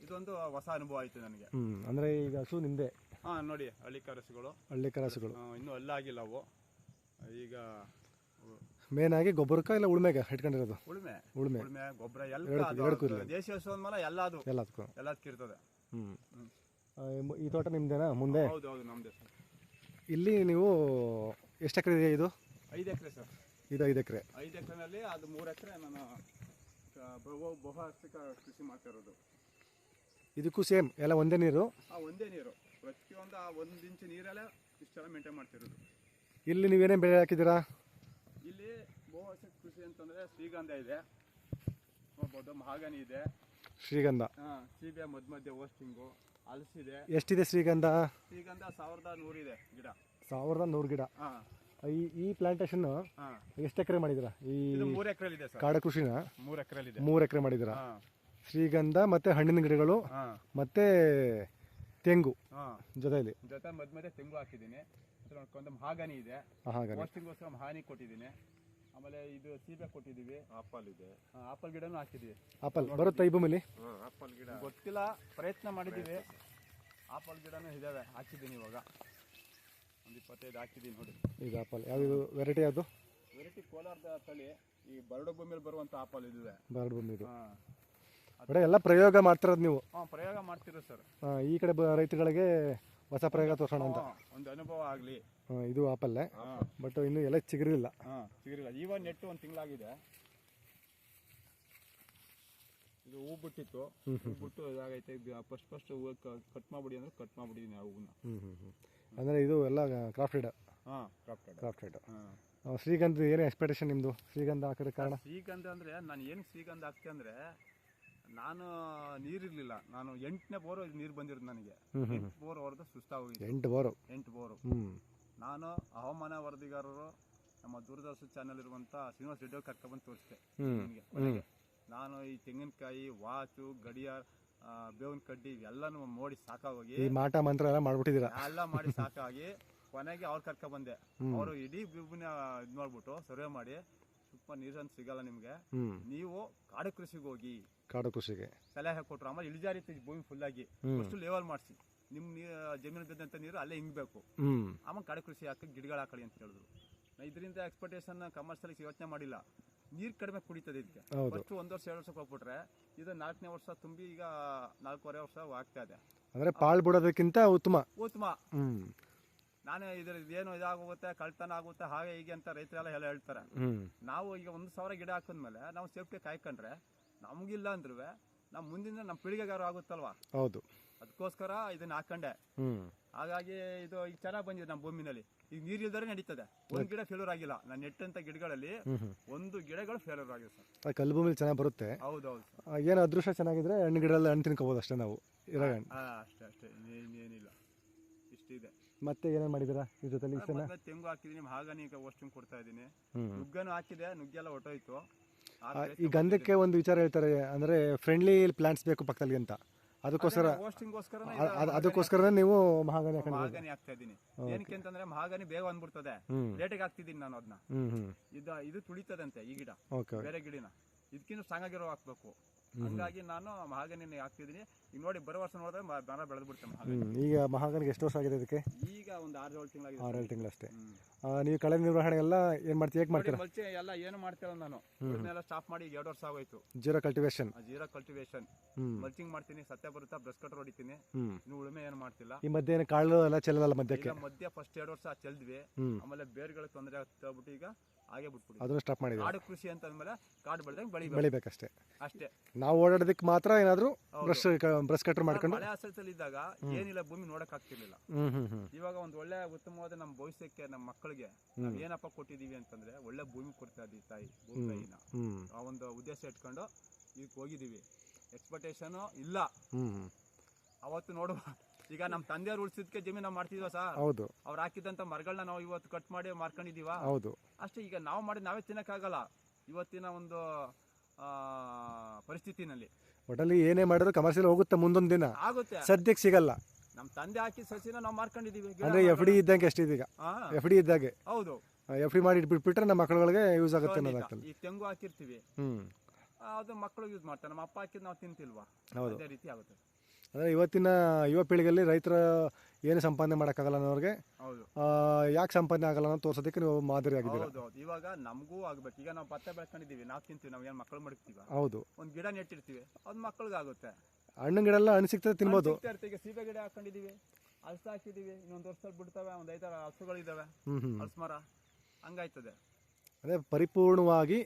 ಇದೊಂದು ಹೊಸ ಅನುಭವ ಆಯಿತು ನನಗೆ. ಹ್ಞೂ ಅಂದರೆ ಈಗ ಹಸು ನಿಂದೆ. ಹಾ ನೋಡಿ ಹಳ್ಳಿ ಕರಸುಗಳು ಹಳ್ಳಿ ಕರಾಸುಗಳು ಆಗಿಲ್ಲ ಇನ್ನೂ ಅಲ್ಲಾಗಿಲ್ಲ ಅವು. ಈಗ ಮೇನ್ ಆಗಿ ಗೊಬ್ಬರಕ್ಕ ಇಲ್ಲ ಉಳುಮೆಗೆ ಇಟ್ಕೊಂಡಿರೋದು. ಉಳುಮೆ ಉಳುಮೆ. ಉಳುಮೆ ಗೊಬ್ಬರ ಎಲ್ಲ ಅದು. ದೇಶಿ ಹಸು ಅಂದ್ಮೇಲೆ ಎಲ್ಲ ಅದು ಎಲ್ಲದಕ್ಕೂ. ಎಲ್ಲದಕ್ಕೆ ಇರ್ತದೆ. ಹ್ಞೂ ಹ್ಮ್. ಈ ತೋಟ ನಿಮ್ದೇನಾ ಮುಂದೆ? ಹೌದು ಹೌದು ನಮ್ಮದೇ ಸರ್. ಇಲ್ಲಿ ನೀವು ಎಷ್ಟು ಎಕರೆ ಇದೆ ಇದು? ಐದು ಎಕರೆ ಸರ್. ಇದು ಐದು ಎಕರೆ. ಐದು ಎಕರೆನಲ್ಲಿ ಅದು ಮೂರು ಎಕರೆ ನಾನು ಆ, ಬಹು ಬಹುವಾರ್ಷಿಕ ಕೃಷಿ ಮಾಡ್ತಿರೋದು ಇದಕ್ಕೂ ಸೇಮ್ ಎಲ್ಲ ಒಂದೇ ನೀರು? ಆ ಒಂದೇ ನೀರು. ಪ್ರತಿಯೊಂದು ಆ ಒಂದು ಇಂಚು ನೀರಲ್ಲೇ ಇಷ್ಟೆಲ್ಲ ಮೇಂಟೈನ್ ಮಾಡ್ತಿರೋದು. ಇಲ್ಲಿ ನೀವೇನೇನು ಬೆಳೆ ಹಾಕಿದ್ದೀರಾ? ಇಲ್ಲಿ ಬಹುವಾರ್ಷಿಕ ಕೃಷಿ ಅಂತಂದರೆ ಶ್ರೀಗಂಧ ಇದೆ. ನೋಡ್ಬೋದು ಮಹಾಗನಿ ಇದೆ. ಶ್ರೀಗಂಧ. ಹಾಂ ಸೀಬೆ ಮಧ್ಯ ಮಧ್ಯೆ ಓಸ್ಟಿಂಗು ಹಲಸಿದೆ ಎಷ್ಟಿದೆ ಶ್ರೀಗಂಧ? ಶ್ರೀಗಂಧ ಸಾವಿರದ ಇದೆ ಗಿಡ. ಸಾವಿರದ ನೂರು ಗಿಡ. ಹಾಂ. ಈ ಈ ಪ್ಲಾಂಟೇಶನ್ ಹಾಂ. ಎಷ್ಟು ಎಕರೆ ಮಾಡಿದಿರಾ ಈ ಮೂರು ಎಕರೆ ಇದೆ ಕಾಡ ಕೃಷಿನ? ಮೂರು ಇದೆ. ಮೂರು ಎಕರೆ ಮಾಡಿದ್ದೀರಾ? ಶ್ರೀಗಂಧ ಮತ್ತೆ ಹಣ್ಣಿನ ಗಿಡಗಳು ಮತ್ತೆ ಮತ್ತು ತೆಂಗು ಹಾಂ. ಜೊತೆಯಲ್ಲಿ ಜೊತೆ ಮಧ್ಯ ಮಧ್ಯೆ ತೆಂಗು ಹಾಕಿದ್ದೀನಿ. ಇದೆ ಮಹಾಗನಿ ಇದೆ. ಹಾಗೆ ಪೋಸ್ಟಿಂಗೋಸ್ಕರ ಮಹಾನಿ ಕೊಟ್ಟಿದ್ದೀನಿ. ಆಮೇಲೆ ಇದು ಸೀಬೆ ಕೊಟ್ಟಿದ್ದೀವಿ. ಆಪಲ್ ಇದೆ. ಆಪಲ್ ಗಿಡನೂ ಹಾಕಿದ್ದೀವಿ. ಆಪಲ್ ಬರುತ್ತಾ ಈ ಭೂಮಿಲಿ? ಆಪಲ್ ಗಿಡ. ಗೊತ್ತಿಲ್ಲ ಪ್ರಯತ್ನ ಮಾಡಿದ್ದೀವಿ. ಆಪಲ್ ಗಿಡನೂ ಇದಾವೆ ಹಾಕಿದ್ದೀನಿ ಇವಾಗ. ಒಂದು ಇಪ್ಪತ್ತೈದು ಹಾಕಿದ್ದೀನಿ ನೋಡಿ. ಇದು ಆಪಲ್ ಯಾವ್ದು ವೆರೈಟಿ ಯಾವುದು? ವೆರೈಟಿ ಕೋಲಾರದ ತಳಿ ಈ ಬರಡು ಭೂಮಿಯಲ್ಲಿ ಬರುವಂಥ ಆಪಲ್ ಇದಿದೆ ಬರಡು ಭೂಮಿ ಇದು ಹಾಂ. ಬರೀ ಎಲ್ಲ ಪ್ರಯೋಗ ಮಾಡ್ತಿರೋದು ನೀವು? ಹಾಂ ಪ್ರಯೋಗ ಮಾಡ್ತಿರೋ ಸರ್. ಆ, ಈ ಕಡೆ ಬ ರೈತಗಳಿಗೆ ಹೊಸ ಪ್ರಯೋಗ ತೋರ್ಸೋಣ ಅಂತ. ಒಂದು ಅನುಭವ ಆಗಲಿ. ಇದು ಆಪಲ್ಲೆ ಬಟ್ ಇನ್ನು ಎಲ್ಲ ಚಿಗುರಿಲ್ಲ. ಹಾಂ ಸಿಗಲಿಲ್ಲ ಈವನ್ ನೆಟ್ಟು ಒಂದು ತಿಂಗಳಾಗಿದೆ. ಇದು ಹೂ ಬಿಟ್ಟಿತ್ತು. ಹೂ ಬಿಟ್ಟು ಇದಾಗೈತೆ. ಫಸ್ಟ್ ಫಸ್ಟ್ ಹೂವು ಕಟ್ ಮಾಡ್ಬಿಡಿ ಅಂದ್ರೆ ಕಟ್ ಮಾಡ್ಬಿಡಿದ್ದೀನಿ ಆ ಹೂವನ್ನ. ಅಂದರೆ ಇದು ಎಲ್ಲ ಕ್ರಾಫ್ಟೆಡ್ ಹಾಂ ಕ್ರಾಫ್ಟೆಡ್ ಕ್ರಾಫ್ಟೆಡ್ ಹಾಂ. ಶ್ರೀಗಂಧ ಏನು ಎಕ್ಸ್ಪೆಕ್ಟೇಷನ್ ನಿಮ್ಮದು ಶ್ರೀಗಂಧ ಹಾಕೋದಕ್ಕೆ ಕಾರಣ? ಶ್ರೀಗಂಧ ಅಂದ್ರೆ ನಾನು ಏನು ಶ್ರೀಗಂಧ ಹಾಕ್ತೆ ಅಂದರೆ ನಾನು ನೀರಿರ್ಲಿಲ್ಲ. ನಾನು ಎಂಟನೇ ಬೋರು ನೀರು ಬಂದಿರೋದು ನನಗೆ. ಬೋರ್ ಹೊಡೆದು ಸುಸ್ತಾಗೋಗಿದೆ. ಎಂಟು ಬೋರು? ಎಂಟು ಬೋರು. ನಾನು ಹವಾಮಾನ ವರದಿಗಾರರು ನಮ್ಮ ದೂರದರ್ಶನ ಚಾನೆಲ್ ಇರುವಂತ ಶ್ರೀನಿವಾಸ ರೆಡ್ಡಿ ಅವ್ರು ಕರ್ಕೊಬಂದು ತೋರಿಸಿದೆ. ನಿಮಗೆ ನಾನು ಈ ತೆಂಗಿನಕಾಯಿ ವಾಚು ಗಡಿಯಾರ ಬೇವಿನ ಕಡ್ಡಿ ಇವೆಲ್ಲನೂ ನೋಡಿ ಸಾಕಾಗೋಗಿ ಈ ಮಾಟ ಮಂತ್ರ ಎಲ್ಲ ಮಾಡ್ಬಿಟ್ಟಿದ್ದೀರಾ? ಎಲ್ಲ ಮಾಡಿ ಸಾಕಾಗಿ ಕೊನೆಗೆ ಅವ್ರು ಕರ್ಕೊ ಬಂದೆ. ಅವರು ಇಡೀ ಬಿಬ್ಬನ ಇದು ಮಾಡ್ಬಿಟ್ಟು ಸರ್ವೆ ಮಾಡಿ ಸ್ವಲ್ಪ ನೀರನ್ನು ಸಿಗಲ್ಲ ನಿಮಗೆ. ನೀವು ಕಾಡು ಕೃಷಿಗೆ ಹೋಗಿ ಕಾಡು ಕೃಷಿಗೆ ಸಲಹೆ ಕೊಟ್ಟರು ಆಮೇಲೆ ಇಳಿಜಾರಿತ್ತು ಈ ಭೂಮಿ ಫುಲ್ ಆಗಿ. ಫಸ್ಟ್ ಲೆವೆಲ್ ಮಾಡಿಸಿ. ನಿಮ್ಮ ಜಮೀನು ಬಿದ್ದಂಥ ನೀರು ಅಲ್ಲೇ ಹಿಂಗ್ಬೇಕು ಆಮೇಲೆ ಕಾಡು ಕೃಷಿ ಹಾಕಿ ಗಿಡಗಳು ಹಾಕಳಿ ಅಂತ ಹೇಳಿದ್ರು ಇದರಿಂದ ಎಕ್ಸ್ಪೆಕ್ಟೇಷನ್ ಕಮರ್ಷಿಯಲ್ ಯೋಚನೆ ಮಾಡಿಲ್ಲ. ನೀರು ಕಡಿಮೆ ಕುಡಿತದೆ ಇದಕ್ಕೆ. ಫಸ್ಟ್ ಒಂದು ವರ್ಷ ಎರಡು ವರ್ಷ ಹೋಗ್ಬಿಟ್ರೆ ಇದು ನಾಲ್ಕನೇ ವರ್ಷ ತುಂಬಿ ಈಗ ನಾಲ್ಕೂವರೆ ವರ್ಷ ಆಗ್ತಾ ಇದೆ. ಅಂದ್ರೆ ಪಾಳು ಬಿಡೋದಕ್ಕಿಂತ ಉತ್ತಮ. ಉತ್ತಮ. ಹ್ಮ್. ನಾನೇ ಇದ್ರ ಏನು ಇದಾಗುತ್ತೆ ಕಳ್ತನ ಆಗುತ್ತೆ ಹಾಗೆ ಹೀಗೆ ಅಂತ ರೈತರೆಲ್ಲ ಎಲ್ಲ ಹೇಳ್ತಾರೆ. ನಾವು ಈಗ ಒಂದು ಸಾವಿರ ಗಿಡ ಹಾಕಿದ್ಮೇಲೆ ನಾವು ಸೇಫ್ಟಿ ಕಾಯ್ಕೊಂಡ್ರೆ ನಮಗಿಲ್ಲ ಅಂದ್ರೂ ನಮ್ ಮುಂದಿನ ನಮ್ಮ ಪೀಳಿಗೆಗಾರು ಆಗುತ್ತಲ್ವಾ? ಹೌದು. ಅದಕ್ಕೋಸ್ಕರ ಇದನ್ನ ಹಾಕೊಂಡೆ. ಹಾಗಾಗಿ ಇದು ಈಗ ಚೆನ್ನಾಗಿ ಬಂದಿದೆ ನಮ್ಮ ಭೂಮಿನಲ್ಲಿ. ಈಗ ನೀರ್ ಇಲ್ದರೆ ನಡೀತದೆ. ಒಂದ್ ಗಿಡ ಫೇಲ್ಯೂರ್ ಆಗಿಲ್ಲ. ನಾನು ನೆಟ್ಟಂತ ಗಿಡಗಳಲ್ಲಿ ಒಂದು ಗಿಡಗಳು ಫೇಲ್ಯೂರ್ ಆಗಿದೆ ಸರ್. ಕಲ್ಲು ಭೂಮಿಲಿ ಚೆನ್ನಾಗಿ ಬರುತ್ತೆ. ಹೌದೌದು ಏನು ಅದೃಷ್ಟ ಚೆನ್ನಾಗಿದ್ರೆ ಹಣ್ಣು ಗಿಡದಲ್ಲಿ ಹಣ್ಣು ತಿನ್ಕೋಬಹುದು ಅಷ್ಟೇ ನಾವು. ಅಷ್ಟೇ ಅಷ್ಟೇ. ಇನ್ನೇನಿಲ್ಲ. ಇಷ್ಟಿದೆ. ಮತ್ತೆ ಏನೇನು ಮಾಡಿದಿರಾ ಈ ಜೊತೆ ತೆಂಗು ಹಾಕಿದೀನಿ ಹಾಗಾನಿ ಈಗ ಓಸ್ಟಿಂಗ್ ಕೊಡ್ತಾ ಇದ್ದೀನಿ. ನುಗ್ಗನು ಹಾಕಿದೆ ನುಗ್ಗೆಲ್ಲ ಹೊಟ್ಟೋಯ್ತು ಈ ಗಂಧಕ್ಕೆ ಒಂದು ವಿಚಾರ ಹೇಳ್ತಾರೆ ಅಂದ್ರೆ ಫ್ರೆಂಡ್ಲಿ ಪ್ಲಾಂಟ್ಸ್ ಬೇಕು ಪಕ್ಕದಲ್ಲಿ ಅಂತ. ಅದಕ್ಕೋಸ್ಕರ ಅದ್- ಅದಕ್ಕೋಸ್ಕರನೇ ನೀವು ಮಹಾಗಣಿ ಆಗ್ತಾ ಮಹಾಗನಿ ಹಾಕ್ತಾ ಇದ್ದೀನಿ. ಏನಕ್ಕೆ ಅಂತಂದ್ರೆ ಮಹಾಗನಿ ಬೇಗ ಬಂದ್ಬಿಡ್ತದೆ. ರೇಟಿಗೆ ಲೇಟಿಗೆ ಹಾಕ್ತಿದ್ದೀನಿ ನಾನು ಅದನ್ನ. ಹ್ಞೂ ಹ್ಞೂ ಇದು ಇದು ತುಳಿತದಂತೆ ಈ ಗಿಡ. ಓಕೆ ಓಕೆ ಬೇರೆ ಗಿಡನ. ಇದಕ್ಕಿಂತ ಸಾಂಗಾಗಿರೋ ಹಾಕ್ಬೇಕು. ಹಂಗಾಗಿ ನಾನು ಮಹಾಗನಿನ ಹಾಕ್ತಿದ್ದೀನಿ ಈಗ ನೋಡಿ ಬರೋ ವರ್ಷ ನೋಡಿದ್ರೆ ಮರ ಬೆಳೆದು ಬಿಡ್ತೇನೆ ಈಗ ಮಹಾಗನಿಗೆ ಎಷ್ಟು ವರ್ಷ ಆಗಿದೆ ಇದಕ್ಕೆ? ಈಗ ಒಂದು ಆರು ಏಳು ತಿಂಗಳಾಗಿದೆ ಆರೇಳು ತಿಂಗಳಷ್ಟೇ ತಿಂಗಳು ಅಷ್ಟೇ. ನೀವು ಕಳೆ ನಿರ್ವಹಣೆ ಎಲ್ಲ ಏನು ಮಾಡ್ತೀವಿ ಹೇಗೆ ಮಾಡ್ತೀರಾ? ಮಲ್ಚೆ ಎಲ್ಲ ಏನು ಮಾಡ್ತೇವೆ ನಾನು. ಇದನ್ನೆಲ್ಲ ಸ್ಟಾಪ್ ಮಾಡಿ ಎರಡು ವರ್ಷ ಆಗೋಯ್ತು. Zero cultivation zero cultivation mulching ಮಾಡ್ತೀನಿ ಸತ್ಯ ಬರುತ್ತಾ ಬ್ರಷ್ ಕಟರ್ ಹೊಡಿತೀನಿ. ಇನ್ನು ಉಳುಮೆ ಏನು ಮಾಡ್ತಿಲ್ಲ. ಈ ಮಧ್ಯೆ ಏನು ಕಾಳು ಎಲ್ಲ ಚೆಲ್ಲಲ್ಲ ಮಧ್ಯಕ್ಕೆ? ಮಧ್ಯ ಫಸ್ಟ್ ಎರಡು ವರ್ಷ ಚೆಲ್ದ್ವಿ. ಆಮೇಲೆ ಬೇರ್ಗಳಿಗೆ ತೊಂದರೆ ಆಗ್ಬಿಟ್ಟು ಈಗ ಹಾಗೆ ಬಿಟ್ಬಿಡಿ. ಅದನ್ನು ಸ್ಟಾಪ್ ಮಾಡಿದ್ದೀವಿ ಕಾಡು ಕೃಷಿ ಅಂತ ಅಂದ್ಮೇಲೆ ಕಾಡು ಬೆಳೆದಂಗೆ ಬೆಳಿಬೇಕು. ಬೆಳಿಬೇಕಷ್ಟೇ. ಅಷ್ಟೇ. ನಾವು ಓಡಾಡೋದಕ್ಕೆ ಮಾತ್ರ ಏನಾದರೂ. ಬ್ರಷ್ ಬ್ರಷ್ ಕಟ್ರ್ ಮಾಡ್ಕೊಂಡು? ಮಳೆ ಆಸಕ್ತಲ್ಲಿ ಇದ್ದಾಗ ಏನಿಲ್ಲ ಭೂಮಿ ನೋಡಕ್ ಆಗ್ತಿರ್ಲಿಲ್ಲ. ಇವಾಗ ಒಂದು ಒಳ್ಳೆ ಉತ್ತಮವಾದ ನಮ್ಮ ಭವಿಷ್ಯಕ್ಕೆ ನಮ್ಮ ಮಕ್ಕಳಿಗೆ ನಾವ್ ಏನಪ್ಪ ಕೊಟ್ಟಿದೀವಿ ಅಂತಂದ್ರೆ ಒಳ್ಳೆ ಭೂಮಿ ಕೊಡ್ತಾ ಇದ್ದೀವಿ ತಾಯಿ ಭೂಮಿ ತಾಯಿನ. ಆ ಒಂದು ಉದ್ದೇಶ ಇಟ್ಕೊಂಡು ಈಗ ಹೋಗಿದೀವಿ ಎಕ್ಸ್ಪೆಕ್ಟೇಷನ್ ಇಲ್ಲ. ಅವತ್ತು ನೋಡುವ ಈಗ ನಮ್ಮ ತಂದೆಯವ್ರು ಉಳಿಸಿದ್ಕೆ ಜಮೀನು ನಾವು ಮಾಡ್ತಿದ್ವ ಸರ್? ಹೌದು. ಅವ್ರು ಹಾಕಿದಂತ ಮರಗಳನ್ನ ನಾವು ಇವತ್ತು ಕಟ್ ಮಾಡಿ ಮಾರ್ಕೊಂಡಿದೀವ ಹೌದು. ಅಷ್ಟೇ ಈಗ ನಾವು ಮಾಡಿ ನಾವೇ ತಿನ್ನಕ್ಕಾಗಲ್ಲ. ಇವತ್ತಿನ ಒಂದು ಆ, ಪರಿಸ್ಥಿತಿನಲ್ಲಿ. ಒಟ್ಟಲ್ಲಿ ಏನೇ ಮಾಡಿದ್ರು ಕಮರ್ಷಿಯಲ್ ಹೋಗುತ್ತೆ ಮುಂದೊಂದು ದಿನ. ಆಗುತ್ತೆ. ಸದ್ಯಕ್ಕೆ ಸಿಗಲ್ಲ. ನಮ್ಮ ತಂದೆ ಹಾಕಿ ಸಸಿನ ನಾವು ಮಾರ್ಕೊಂಡಿದೀವಿ ಅಂದ್ರೆ ಅಂದರೆ ಎಫ್ ಡಿ ಇದ್ದಂಗೆ ಎಷ್ಟಿದೀಗ ಹಾ, ಎಫ್ ಡಿ ಇದ್ದಾಗೆ. ಹೌದು. ಎಫ್ ಡಿ ಮಾಡಿ ಇಟ್ಬಿಟ್ಬಿಟ್ರೆ ನಮ್ಮ ಮಕ್ಕಳುಗಳಿಗೆ ಯೂಸ್ ಆಗುತ್ತೆ. ಅನ್ನೋದಾಗ್ತದೆ. ಈ ತೆಂಗು ಹಾಕಿರ್ತೀವಿ. ಹ್ಞೂ ಅದು ಮಕ್ಕಳು ಯೂಸ್ ಮಾಡ್ತಾರೆ. ನಮ್ಮ ಅಪ್ಪ ಹಾಕಿದ್ ನಾವು ತಿಂತಿಲ್ವಾ? ಹೌದು. ಅದೇ ರೀತಿ ಆಗುತ್ತೆ. ಅಂದರೆ ಇವತ್ತಿನ ಯುವ ಪೀಳಿಗೆಯಲ್ಲಿ ರೈತರ ಏನು ಸಂಪಾದನೆ ಮಾಡೋಕ್ಕಾಗಲ್ಲ ಅನ್ನೋರಿಗೆ ಹೌದು. ಯಾಕೆ ಸಂಪಾದನೆ ಆಗಲ್ಲ ಅನ್ನೋ ತೋರ್ಸೋದಕ್ಕೆ ನೀವು ಮಾದರಿ ಆಗಿದೆ ಹೌದು ಹೌದು. ಇವಾಗ ನಮಗೂ ಆಗ್ಬೇಕು. ಈಗ ನಾವು ಪತ್ತೆ ಬೆಳ್ಕೊಂಡಿದ್ದೀವಿ ನಾವು ತಿಂತೀವಿ. ನಾವು ಏನು ಮಕ್ಕಳು ಮಡಗ್ತೀವ? ಹೌದು. ಒಂದು ಗಿಡ ನೆಟ್ಟಿರ್ತೀವಿ. ಅದು ಮಕ್ಕಳಿಗಾಗುತ್ತೆ ಹಣ್ಣು ಗಿಡ ಎಲ್ಲ ಹಣ್ಣು ಸಿಗ್ತದೆ ತಿನ್ಬೋದು. ಹಣ್ಣ್ ಸಿಗ್ತಾ ಇರುತ್ತೆ. ಈಗ ಸೀಬೆ ಗಿಡ ಹಾಕೊಂಡಿದ್ದೀವಿ. ಹಲಸ ಹಾಕಿದೀವಿ ಇನ್ನೊಂದು ವರ್ಷದಲ್ಲಿ ಬಿಡ್ತವೆ. ಒಂದು ಐದಾರು ಹಸುಗಳಿದ್ದಾವೆ ಹ್ಞೂ ಹ್ಞೂ ಹಲಸ ಮರ. ಹಂಗಾಯ್ತದೆ. ಅದೇ ಪರಿಪೂರ್ಣವಾಗಿ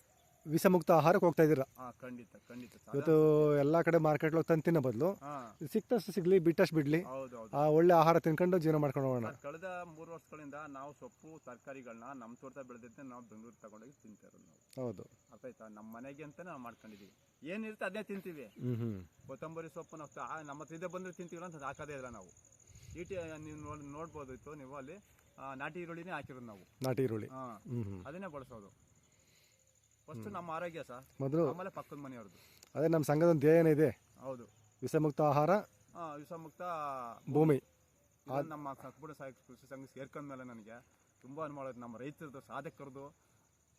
ವಿಷಮುಕ್ತ ಆಹಾರಕ್ಕೆ ಹೋಗ್ತಾ ಇದ್ದೀರಾ? ಹಾ ಖಂಡಿತ ಖಂಡಿತ. ಸಾಧ- ಇವತ್ತು ಎಲ್ಲ ಕಡೆ ಮಾರ್ಕೆಟ್ ಹೋಗಿ ತಂದು ತಿನ್ನೋ ಬದಲು ಹಾ. ಸಿಕ್ತಷ್ಟು ಸಿಗಲಿ ಬಿಟ್ಟಷ್ಟು ಬಿಡಲಿ. ಹೌದು ಹೌದು. ಆ ಒಳ್ಳೆ ಆಹಾರ ತಿನ್ಕೊಂಡು ಜೀವನ ಮಾಡ್ಕೊಂಡು ಹೋಗೋಣ. ಸರ್, ಕಳೆದ ಮೂರು ವರ್ಷಗಳಿಂದ ನಾವು ಸೊಪ್ಪು ತರಕಾರಿಗಳನ್ನ ನಮ್ಮ ತೋಟದ ಬೆಳೆದಿದ್ದೆ ನಾವು ಬೆಂಗಳೂರು ತಗೊಂಡೋಗಿ ತಿಂತಾ ಇರೋದು ನಾವು. ಹೌದು. ಅರ್ಥ ಆಯ್ತಾ ನಮ್ಮ ಮನೆಗೆ ಅಂತ ನಾವು ಮಾಡ್ಕೊಂಡಿದೀವಿ. ಏನಿರುತ್ತೆ ಅದನ್ನೇ ತಿಂತೀವಿ. ಹ್ಞೂ ಕೊತ್ತಂಬರಿ ಸೊಪ್ಪು ನಾವು ತ- ಆ, ನಮ್ಮ ಹತ್ರ ಇದೆ ಬಂದ್ರೆ ತಿಂತೀವಿ ಅಂತ ಹಾಕೋದೇ ಇಲ್ಲ ನಾವು. ಈಟಿ ನೀವು ನೋಡಿ ನೋಡ್ಬೋದಿತ್ತು ನೀವು ಅಲ್ಲಿ ಆ, ನಾಟಿ ಈರುಳ್ಳಿನೇ ಹಾಕಿರೋದು ನಾವು. ನಾಟಿ ಈರುಳ್ಳಿ. ಹಾ. ಹ್ಞೂ ಹ್ಞೂ ಅದನ್ನೇ ಬಳಸೋದು. ಫಸ್ಟ್ ನಮ್ಮ ಆರೋಗ್ಯ ಸರ್ ಮೊದಲು ಆಮೇಲೆ ಪಕ್ಕದ ಮನೆಯವ್ರದ್ದು. ಅದೇ ನಮ್ಮ ಸಂಘದ ಒಂದು ಧ್ಯೇಯ ಏನಿದೆ? ಹೌದು. ವಿಷಮುಕ್ತ ಆಹಾರ ಆ, ವಿಷಮುಕ್ತ ಭೂಮಿ. ಇದನ್ನ ನಮ್ಮ ಕಬ್ಬುಡ ಸಾಹಿ ಕೃಷಿ ಸಂಘ ಸೇರ್ಕೊಂಡ್ಮೇಲೆ ನನಗೆ ತುಂಬ ಅನುಭವ ಆಯ್ತು. ನಮ್ಮ ರೈತರದ್ದು ಸಾಧಕರದು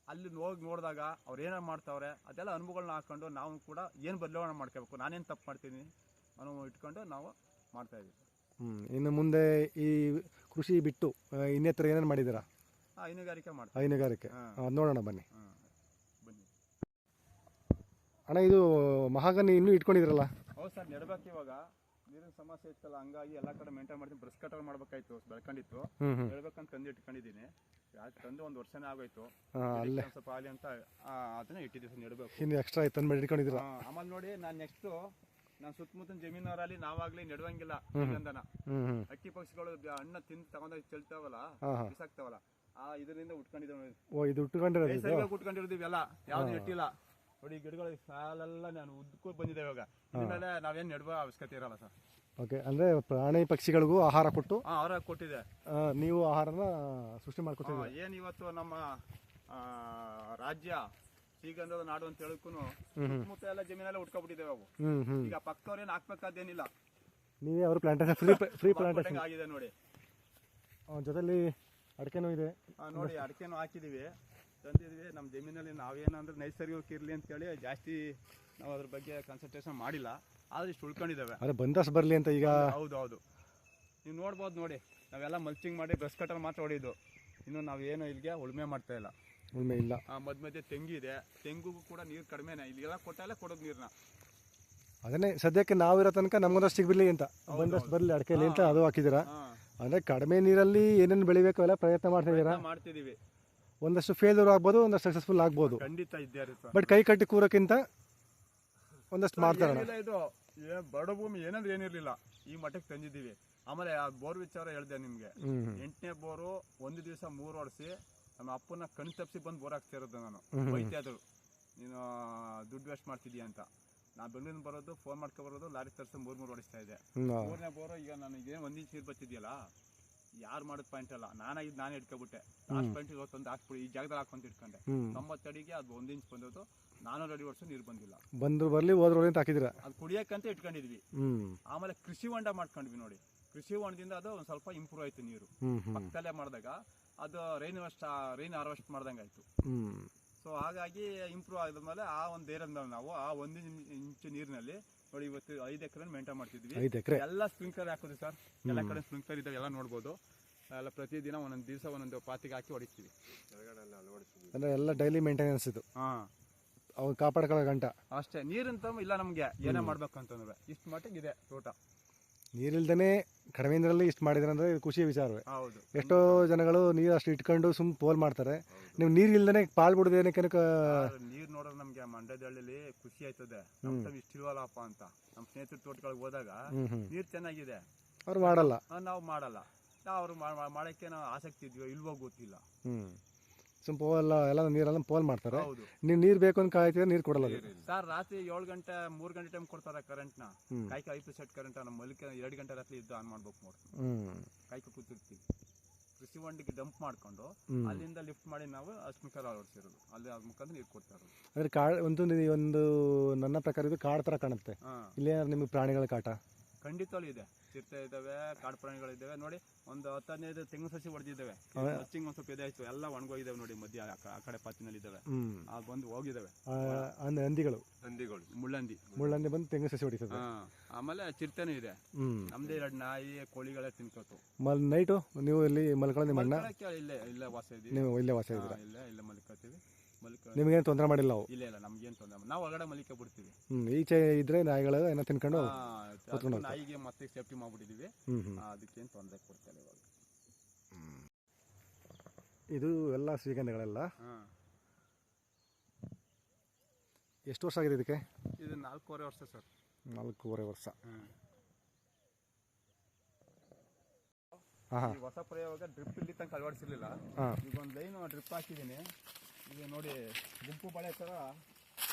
ಅಲ್ಲಿ ಹೋಗಿ ನೋಡಿದಾಗ ಅವ್ರು ಏನೇನು ಮಾಡ್ತಾವ್ರೆ ಅದೆಲ್ಲ ಅನುಭವಗಳನ್ನ ಹಾಕೊಂಡು ನಾವು ಕೂಡ ಏನು ಬದಲಾವಣೆ ಮಾಡ್ಕೋಬೇಕು ನಾನೇನು ತಪ್ಪು ಮಾಡ್ತೀನಿ ಅನ್ನೋ ಇಟ್ಕೊಂಡು ನಾವು ಮಾಡ್ತಾ ಇದೀವಿ ಹ್ಞೂ ಇನ್ನು ಮುಂದೆ ಈ ಕೃಷಿ ಬಿಟ್ಟು ಆ, ಇನ್ನೆತ್ತರ ಏನೇನು ಮಾಡಿದ್ದೀರಾ? ಹೈನುಗಾರಿಕೆ ಮಾಡ್ತೀವಿ. ಹೈನುಗಾರಿಕೆ. ಹಾಂ. ಅದು ನೋಡೋಣ ಬನ್ನಿ. ಹಾಂ. ಬನ್ನಿ ಅಣ್ಣ ಇದು ಮಹಾಗನಿ ಇನ್ನೂ ಇಟ್ಕೊಂಡಿದ್ರಲ್ಲ? ಹೌದು ಸರ್ ನೆಡ್ಬೇಕು ಇವಾಗ. ನೀರಿನ ಸಮಸ್ಯೆ ಇತ್ತಲ್ಲ ಹಂಗಾಗಿ ಎಲ್ಲ ಕಡೆ ಮೇಂಟೈನ್ ಮಾಡ್ತೀನಿ. ಬ್ರಷ್ ಕಟರ್ ಮಾಡ್ಬೇಕಾಯ್ತು ಬೆಳ್ಕೊಂಡಿತ್ತು. ಹೇಳ್ಬೇಕಂತ ತಂದು ಇಟ್ಕೊಂಡಿದ್ದೀನಿ. ಯಾಕೆ ತಂದು ಒಂದು ವರ್ಷನೇ ಆಗೋಯ್ತು. ಹಾಂ ಅಲ್ಲೇ. ಇದಕ್ಕೆ ಒಂದ್ ಸ್ವಲ್ಪ ಆಗಲಿ ಅಂತ ಆ, ಅದನ್ನ ಇಟ್ಟಿದ್ದೀವಿ ಸರ್ ನೆಡಬೇಕು. ಇನ್ನು ಎಕ್ಸ್ಟ್ರಾ ತಂದು ಮಾಡಿ ಇಟ್ಕೊಂಡಿದ್ದೀರಾ? ಆಮೇಲೆ ನೋಡಿ ನಾನು ನೆಕ್ಸ್ಟ್ ನಾನು ಸುತ್ತಮುತ್ತಲಿನ ಜಮೀನವರಲ್ಲಿ ನಾವಾಗ್ಲಿ ನೆಡುವಂಗಿಲ್ಲ ಗಂಧನ ಹ್ಞೂ ಹ್ಞೂ ಅಕ್ಕಿ ಪಕ್ಷಿಗಳು ಅಣ್ಣ ಹಣ್ಣ ತಿಂದು ತಗೊಂಡೋಗಿ ಚೆಲ್ತಾವಲ್ಲ ಹಾಂ ಹಾಂ. ಬಿಸಾಕ್ತಾವಲ್ಲ ಆ ಇದರಿಂದ ಉಟ್ಕೊಂಡಿದ್ದೀವಿ ನೋಡಿ. ಓ ಇದು ಉಟ್ಕೊಂಡಿರೋದು ಇದು? ಉಟ್ಕೊಂಡಿರ್ತೀವಿ ಎಲ್ಲ ಯಾವ್ದು ನೆಟ್ಟಿಲ್ಲ ನೋಡಿ ಗಿಡಗಳು ಸಾಲೆಲ್ಲ ನಾನು ಉದ್ದಕ್ಕೂ ಬಂದಿದೆ ಇವಾಗ. ಇನ್ಮೇಲೆ ನಾವೇನ್ ನೆಡುವ ಅವಶ್ಯಕತೆ ಇರಲ್ಲ ಸರ್. ಓಕೆ ಅಂದ್ರೆ ಪ್ರಾಣಿ ಪಕ್ಷಿಗಳಿಗೂ ಆಹಾರ ಕೊಟ್ಟು ಆಹಾರ ಅವ್ರ ಕೊಟ್ಟಿದೆ. ಆ, ನೀವು ಆಹಾರನ ಸೃಷ್ಟಿ ಮಾಡ್ಕೊತೀವಿ ಏನು ಇವತ್ತು ನಮ್ಮ ಆ, ರಾಜ್ಯ ಶ್ರೀಗಂಧದ ನಾಡು ಅಂತ ಹೇಳಕ್ಕೂ ಸುತ್ತಮುತ್ತ ಎಲ್ಲ ಜಮೀನೆಲ್ಲ ಉಟ್ಕೊಬಿಟ್ಟಿದ್ದೇವೆ ಅವು. ಈಗ ಹ್ಞೂ ಈಗ ಪಕ್ಕದವ್ರೇನು ಹಾಕ್ಬೇಕಾದೇನಿಲ್ಲ ನೀವೇ ಅವರು ಪ್ಲಾಂಟೇಶನ್ ಫ್ರೀ ಫ್ರೀ ಪ್ಲಾಂಟೇಶನ್ ಆಗಿದೆ ನೋಡಿ. ಜೊತೆಲಿ ಅಡಿಕೆನೂ ಇದೆ. ನೋಡಿ ಅಡಿಕೆನೂ ಹಾಕಿದೀವಿ ತಂದಿದ್ವಿ. ನಮ್ಮ ಜಮೀನಲ್ಲಿ ನಾವೇನಂದ್ರೆ ನೈಸರ್ಗಿಕ ಇರಲಿ ಅಂತೇಳಿ ಜಾಸ್ತಿ ನಾವು ಅದ್ರ ಬಗ್ಗೆ ಕಾನ್ಸಂಟ್ರೇಷನ್ ಮಾಡಿಲ್ಲ. ಆದ್ರೆ ಇಷ್ಟು ಉಳ್ಕೊಂಡಿದ್ದಾವೆ ಅದೇ ಬಂದಸ್ ಬರಲಿ ಅಂತ ಈಗ. ಹೌದು ಹೌದು ನೀವು ನೋಡ್ಬೋದು ನೋಡಿ ನಾವೆಲ್ಲ ಮಲ್ಚಿಂಗ್ ಮಾಡಿ ಬ್ರಸ್ ಕಟರ್ ಮಾತ್ರ ಹೊಡಿದ್ದು ಇನ್ನು ನಾವೇನು ಇಲ್ಲಿಗೆ ಉಳುಮೆ ಮಾಡ್ತಾ ಇಲ್ಲ. ಉಳ್ಮೆ ಇಲ್ಲ. ಆ, ಮಧ್ಯ ಮಧ್ಯೆ ತೆಂಗಿದೆ ತೆಂಗುಗೂ ಕೂಡ ನೀರು ಕಡಿಮೆನೇ. ಇಲ್ಲಿಗೆಲ್ಲ ಕೊಟ್ಟಲ್ಲ ಕೊಡೋದು ನೀರನ್ನ ಅದನ್ನೇ ಸದ್ಯಕ್ಕೆ ನಾವಿರೋ ತನಕ ನಮ್ಗೊಂದಷ್ಟು ಸಿಗ್ಬಿರಲಿ ಅಂತ. ಬಂದಷ್ಟು ಬರಲಿ ಅಡಿಕೆಲಿ ಅಂತ ಅದು ಹಾಕಿದ್ದೀರಾ. ಅಂದರೆ ಕಡಿಮೆ ನೀರಲ್ಲಿ ಏನೇನು ಬೆಳಿಬೇಕು ಎಲ್ಲ ಪ್ರಯತ್ನ ಮಾಡ್ತಾ ಇದ್ದೀರಾ? ಮಾಡ್ತಿದೀವಿ. ಒಂದಷ್ಟು ಫೇಲ್ಯೂರ್ ಆಗ್ಬೋದು ಒಂದಷ್ಟು ಸಕ್ಸಸ್ಫುಲ್ ಆಗ್ಬೋದು. ಖಂಡಿತ ಇದ್ದೇ ಇರುತ್ತೆ ಬಟ್ ಕೈ ಕಟ್ಟಿ ಕೂರಕ್ಕಿಂತ ಒಂದಷ್ಟು ಮಾಡ್ತಾರೆ ಏನಿಲ್ಲ ಇದು. ಏ ಬಡ ಭೂಮಿ ಏನಂದ್ರೆ ಏನಿರ್ಲಿಲ್ಲ. ಈ ಮಟ್ಟಕ್ಕೆ ತಂದಿದ್ದೀವಿ. ಆಮೇಲೆ ಆ ಬೋರ್ ವಿಚಾರ ಹೇಳ್ದೆ ನಿಮ್ಗೆ. ಎಂಟನೇ ಬೋರು ಒಂದು ದಿವಸ ಮೂರು ಹೊಡ್ಸಿ ನಮ್ಮ ಅಪ್ಪನ ಕಣ್ ತಪ್ಪಿಸಿ ಬಂದು ಬೋರ್ ಹಾಕ್ತಾ ಇರೋದು ನಾನು. ಬೈತಾ ಇದ್ರು ನೀನು ದುಡ್ಡು ವೇಸ್ಟ್ ಮಾಡ್ತಿದ್ಯಾ ಅಂತ. ನಾ ಬೆಂಗಳೂರಿಂದ ಬರೋದು ಫೋನ್ ಮಾಡ್ಕೊ ಬರೋದು ಲಾರಿ ತರಿಸಿ ಮೂರ್ ಮೂರು ಹೊಡಿಸ್ತಾ ಇದ್ದೆ. ಹ್ಞೂ ಮೂರನೇ ಬೋರು ಈಗ ನನಗೆ ಒಂದು ಇಂಚ್ ನೀರು ಬರ್ತಿದ್ಯಲ್ಲ? ಯಾರು ಮಾಡೋದು ಪಾಯಿಂಟ್ ಅಲ್ಲ. ನಾನಾಗಿ ನಾನೇ ಇಟ್ಕೊಬಿಟ್ಟೆ. ಲಾಸ್ಟ್ ಪಾಯಿಂಟ್ ಇವತ್ತೊಂದು ಹಾಕ್ಬಿಡಿ ಈ ಜಾಗದಲ್ಲಿ ಹಾಕೊಂತ ಇಟ್ಕೊಂಡೆ. ತೊಂಬತ್ತಡಿಗೆ ಅದು ಒಂದು ಇಂಚ್ ಬಂದದ್ದು. ನಾನೂರು ಅಡಿ ವರ್ಷ ನೀರು ಬಂದಿಲ್ಲ. ಬಂದ್ರು ಬರ್ಲಿ ಹೋದ್ರು ಅಂತ ಅದು ಕುಡಿಯಕ್ಕಂತ ಇಟ್ಕೊಂಡಿದ್ವಿ. ಆಮೇಲೆ ಕೃಷಿ ಹೊಂಡ ಮಾಡ್ಕೊಂಡ್ವಿ ನೋಡಿ. ಕೃಷಿ ಹೊಂಡದಿಂದ ಅದು ಒಂದ್ ಸ್ವಲ್ಪ ಇಂಪ್ರೂವ್ ಆಯ್ತು ನೀರು. ಪಕ್ಕದಲ್ಲೇ ಮಾಡಿದಾಗ ಅದು ರೈನ್ ವರ್ಷ ರೈನ್ ಹಾರ್ವೆಸ್ಟ್ ಮಾಡ್ದಂಗೆ ಆಯ್ತು. ಸೊ ಹಾಗಾಗಿ ಇಂಪ್ರೂವ್ ಆದ್ಮೇಲೆ ಆ ಒಂದು ಏರಿಯಾದಲ್ಲಿ ನಾವು ಆ ಒಂದು ಇಂಚು ನೀರಿನಲ್ಲಿ ನೋಡಿ ಇವತ್ತು ಐದು ಎಕರೆ ಮೇಂಟೈನ್ ಮಾಡ್ತಿದ್ವಿ. ಐದು ಎಕರೆ. ಎಲ್ಲ ಸ್ಪ್ರಿಂಕ್ಲರ್ ಹಾಕೋದು ಸರ್ ಎಲ್ಲ ಕಡೆ ಸ್ಪ್ರಿಂಕ್ಲರ್ ಇದಾವೆ ಎಲ್ಲ ನೋಡ್ಬೋದು. ಎಲ್ಲ ಪ್ರತಿದಿನ ಒಂದೊಂದು ದಿವಸ ಒಂದೊಂದು ಪಾತಿಗೆ ಹಾಕಿ ಹೊಡಿತೀವಿ. ಅಂದ್ರೆ ಎಲ್ಲ ಡೈಲಿ ಮೇಂಟೆನೆನ್ಸ್ ಇದು. ಹಾಂ. ಅವು ಕಾಪಾಡ್ಕೊಳ್ಳೋ ಗಂಟ. ಅಷ್ಟೇ ನೀರಂತ ಇಲ್ಲ ನಮಗೆ. ಏನೇ ಮಾಡ್ಬೇಕಂತಂದ್ರೆ ಇಷ್ಟು ಮಟ್ಟಿಗೆ ಇದೆ ತೋಟ. ನೀರಿಲ್ದೇ ಕಡಿಮೆ ನೀರಲ್ಲಿ ಇಷ್ಟು ಮಾಡಿದ್ರೆ ಅಂದರೆ ಖುಷಿ ವಿಚಾರವೇ. ಹೌದು. ಎಷ್ಟೋ ಜನಗಳು ನೀರು ಅಷ್ಟು ಇಟ್ಕೊಂಡು ಸುಮ್ ಪೋಲ್ ಮಾಡ್ತಾರೆ. ನೀವು ನೀರು ಇಲ್ದೇ ಪಾಲ್ ಬಿಡೋದು ಏನಕ್ಕೆ ನೀರು ನೋಡಿದ್ರೆ ನಮ್ಗೆ ಮಂಡ್ಯದ ಹಳ್ಳಿಲಿ ಖುಷಿ ಆಯ್ತದೆ. ನಮ್ ಇಷ್ಟಿಲ್ವಲ್ಲಪ್ಪ ಅಂತ. ನಮ್ಮ ಸ್ನೇಹಿತರ ತೋಟಗಳಿಗೆ ಹೋದಾಗ ನೀರ್ ಚೆನ್ನಾಗಿದೆ. ಅವ್ರು ಮಾಡಲ್ಲ. ನಾವು ಮಾಡಲ್ಲ. ಅವ್ರು ಮಾಡಕ್ಕೆ ನಾವು ಆಸಕ್ತಿ ಇದ್ವಿ ಇಲ್ವೋ ಗೊತ್ತಿಲ್ಲ. ಸುಮ್ ಪೋಲ್ ಎಲ್ಲ ನೀರೆಲ್ಲ ಪೋಲ್ ಮಾಡ್ತಾರೆ. ಹೌದು. ನೀವು ನೀರು ಬೇಕು ಅಂತ ಕಾಯ್ತಿದ್ರೆ ನೀರು ಕೊಡಲ್ಲ ಅದು ಸರ್ ರಾತ್ರಿ ಏಳು ಗಂಟೆ ಮೂರ್ ಗಂಟೆ ಟೈಮ್ ಕೊಡ್ತಾರೆ ಕರೆಂಟ್ ಹ್ಮ್. ಕಾಯ್ಕ ಐದು ಸೆಟ್ ಕರೆಂಟ್ ನಮ್ಮ ಮಲಿಕೆ ಎರಡು ಗಂಟೆ ರಾತ್ರಿ ಇದ್ದು ಆನ್ ಮಾಡ್ಬೇಕು ನೋಡಿ ಹ್ಞೂ ಕಾಯ್ಕ ಕೂತಿರ್ತೀವಿ. ಕೃಷಿ ಹೊಂಡಿಗೆ ಡಂಪ್ ಮಾಡ್ಕೊಂಡು ಹ್ಮ್. ಅಲ್ಲಿಂದ ಲಿಫ್ಟ್ ಮಾಡಿ ನಾವು ಸ್ಪಿಂಕರ್ ಅಳವಡಿಸಿರೋದು. ಅಲ್ಲಿ ಅದ್ ಮುಖಾಂತರ ನೀರು ಕೊಡ್ತಾ ಇರೋದು. ಅಂದರೆ ಕಾಡು ಒಂದು ನಿ- ಒಂದು ನನ್ನ ಪ್ರಕಾರ ಇದು ಕಾಡ್ ತರ ಕಾಣುತ್ತೆ. ಹಾ. ಇಲ್ಲೇ ನಿಮಗೆ ಪ್ರಾಣಿಗಳ ಕಾಟ? ಖಂಡಿತವಾಗ್ಲೂ ಇದೆ. ಚಿರತೆ ಇದಾವೆ ಕಾಡು ಪ್ರಾಣಿಗಳಿದ್ದಾವೆ. ನೋಡಿ ಒಂದು ಹತ್ತು ಹದಿನೈದು ತೆಂಗು ಸಸಿ ಹೊಡೆದಿದ್ದಾವೆ. ಹಚ್ಚಿಂಗ್ ಒಂದ್ ಸ್ವಲ್ಪ ಇದಾಯ್ತು ಎಲ್ಲ ಒಣಗೋಗಿದ್ದಾವೆ ನೋಡಿ ಮಧ್ಯ ಆ ಕ- ಆ ಕಡೆ ಪಾತಿನಲ್ಲಿ ಇದ್ದಾವೆ ಆ ಬಂದು ಹೋಗಿದ್ದಾವೆ. ಅಂದ್ರೆ ಹಂದಿಗಳು? ಹಂದಿಗಳು. ಮುಳ್ಳಂದಿ. ಮುಳ್ಳಂದಿ ಬಂದು ತೆಂಗು ಸಸಿ ಹೊಡಿತದೆ. ಹಾ. ಆಮೇಲೆ ಚಿರತೆನೂ ಇದೆ. ನಮ್ದೇ ಎರಡು ನಾಯಿ ಕೋಳಿಗಳೇ ತಿನ್ಕೋತು. ಮಲ್ ನೈಟು? ನೀವು ಇಲ್ಲಿ ಮಲ್ಕೊಳ್ಳೋ ನಿಮ್ಮ ಅಣ್ಣ? ಮಲ್ಕೊಳಕ್ಕೆ ಇಲ್ಲೇ ಇಲ್ಲೇ ವಾಸ ಇದೀವಿ. ನೀವು ಇಲ್ಲೇ ವಾಸ ಇದ್ದೀರಾ? ಇಲ್ಲೇ ಇಲ್ಲೇ ಮಲ್ಕೋತೀವಿ. ಮಲ್ಕ ನಿಮಗೇನು ತೊಂದರೆ ಮಾಡಿಲ್ಲ ನಾವು ಇಲ್ಲ ಇಲ್ಲ ನಮ್ಗೇನು ತೊಂದರೆ ನಾವು ಒಳಗಡೆ ಮಲಿಕೆ ಬಿಡ್ತೀವಿ. ಈಚೆ ಇದ್ರೆ ನಾಯಿಗಳು ಏನೋ ತಿನ್ಕೊಂಡು ನಾಯಿಗೆ ಮತ್ತೆ ಸೇಫ್ಟಿ ಮಾಡ್ಬಿಟ್ಟಿದೀವಿ. ಹ್ಞೂ ಆ, ಅದಕ್ಕೇನು ತೊಂದರೆ ಕೊಡ್ತಾರೆ ಇವಾಗ. ಇದು ಎಲ್ಲ ಶ್ರೀಗಂಧಗಳೆಲ್ಲ? ಹಾ. ಎಷ್ಟು ವರ್ಷ ಆಗಿದೆ ಇದಕ್ಕೆ? ಇದು ನಾಲ್ಕೂವರೆ ವರ್ಷ ಸರ್. ನಾಲ್ಕೂವರೆ ವರ್ಷ. ಹ್ಮ್ ಹಾಂ. ಹಾಂ ಈ ಹೊಸ ಪ್ರಯೋಗ ಡ್ರಿಪ್ ಇಲ್ಲಿ ತನಕ ಅಳವಡಿಸಿರ್ಲಿಲ್ಲ. ಹಾಂ. ಈಗ ಒಂದು ಲೈನ್ ಡ್ರಿಪ್ ಹಾಕಿದ್ದೀನಿ. ಈಗ ನೋಡಿ ಗುಂಪು ಬಾಳೆ ಥರ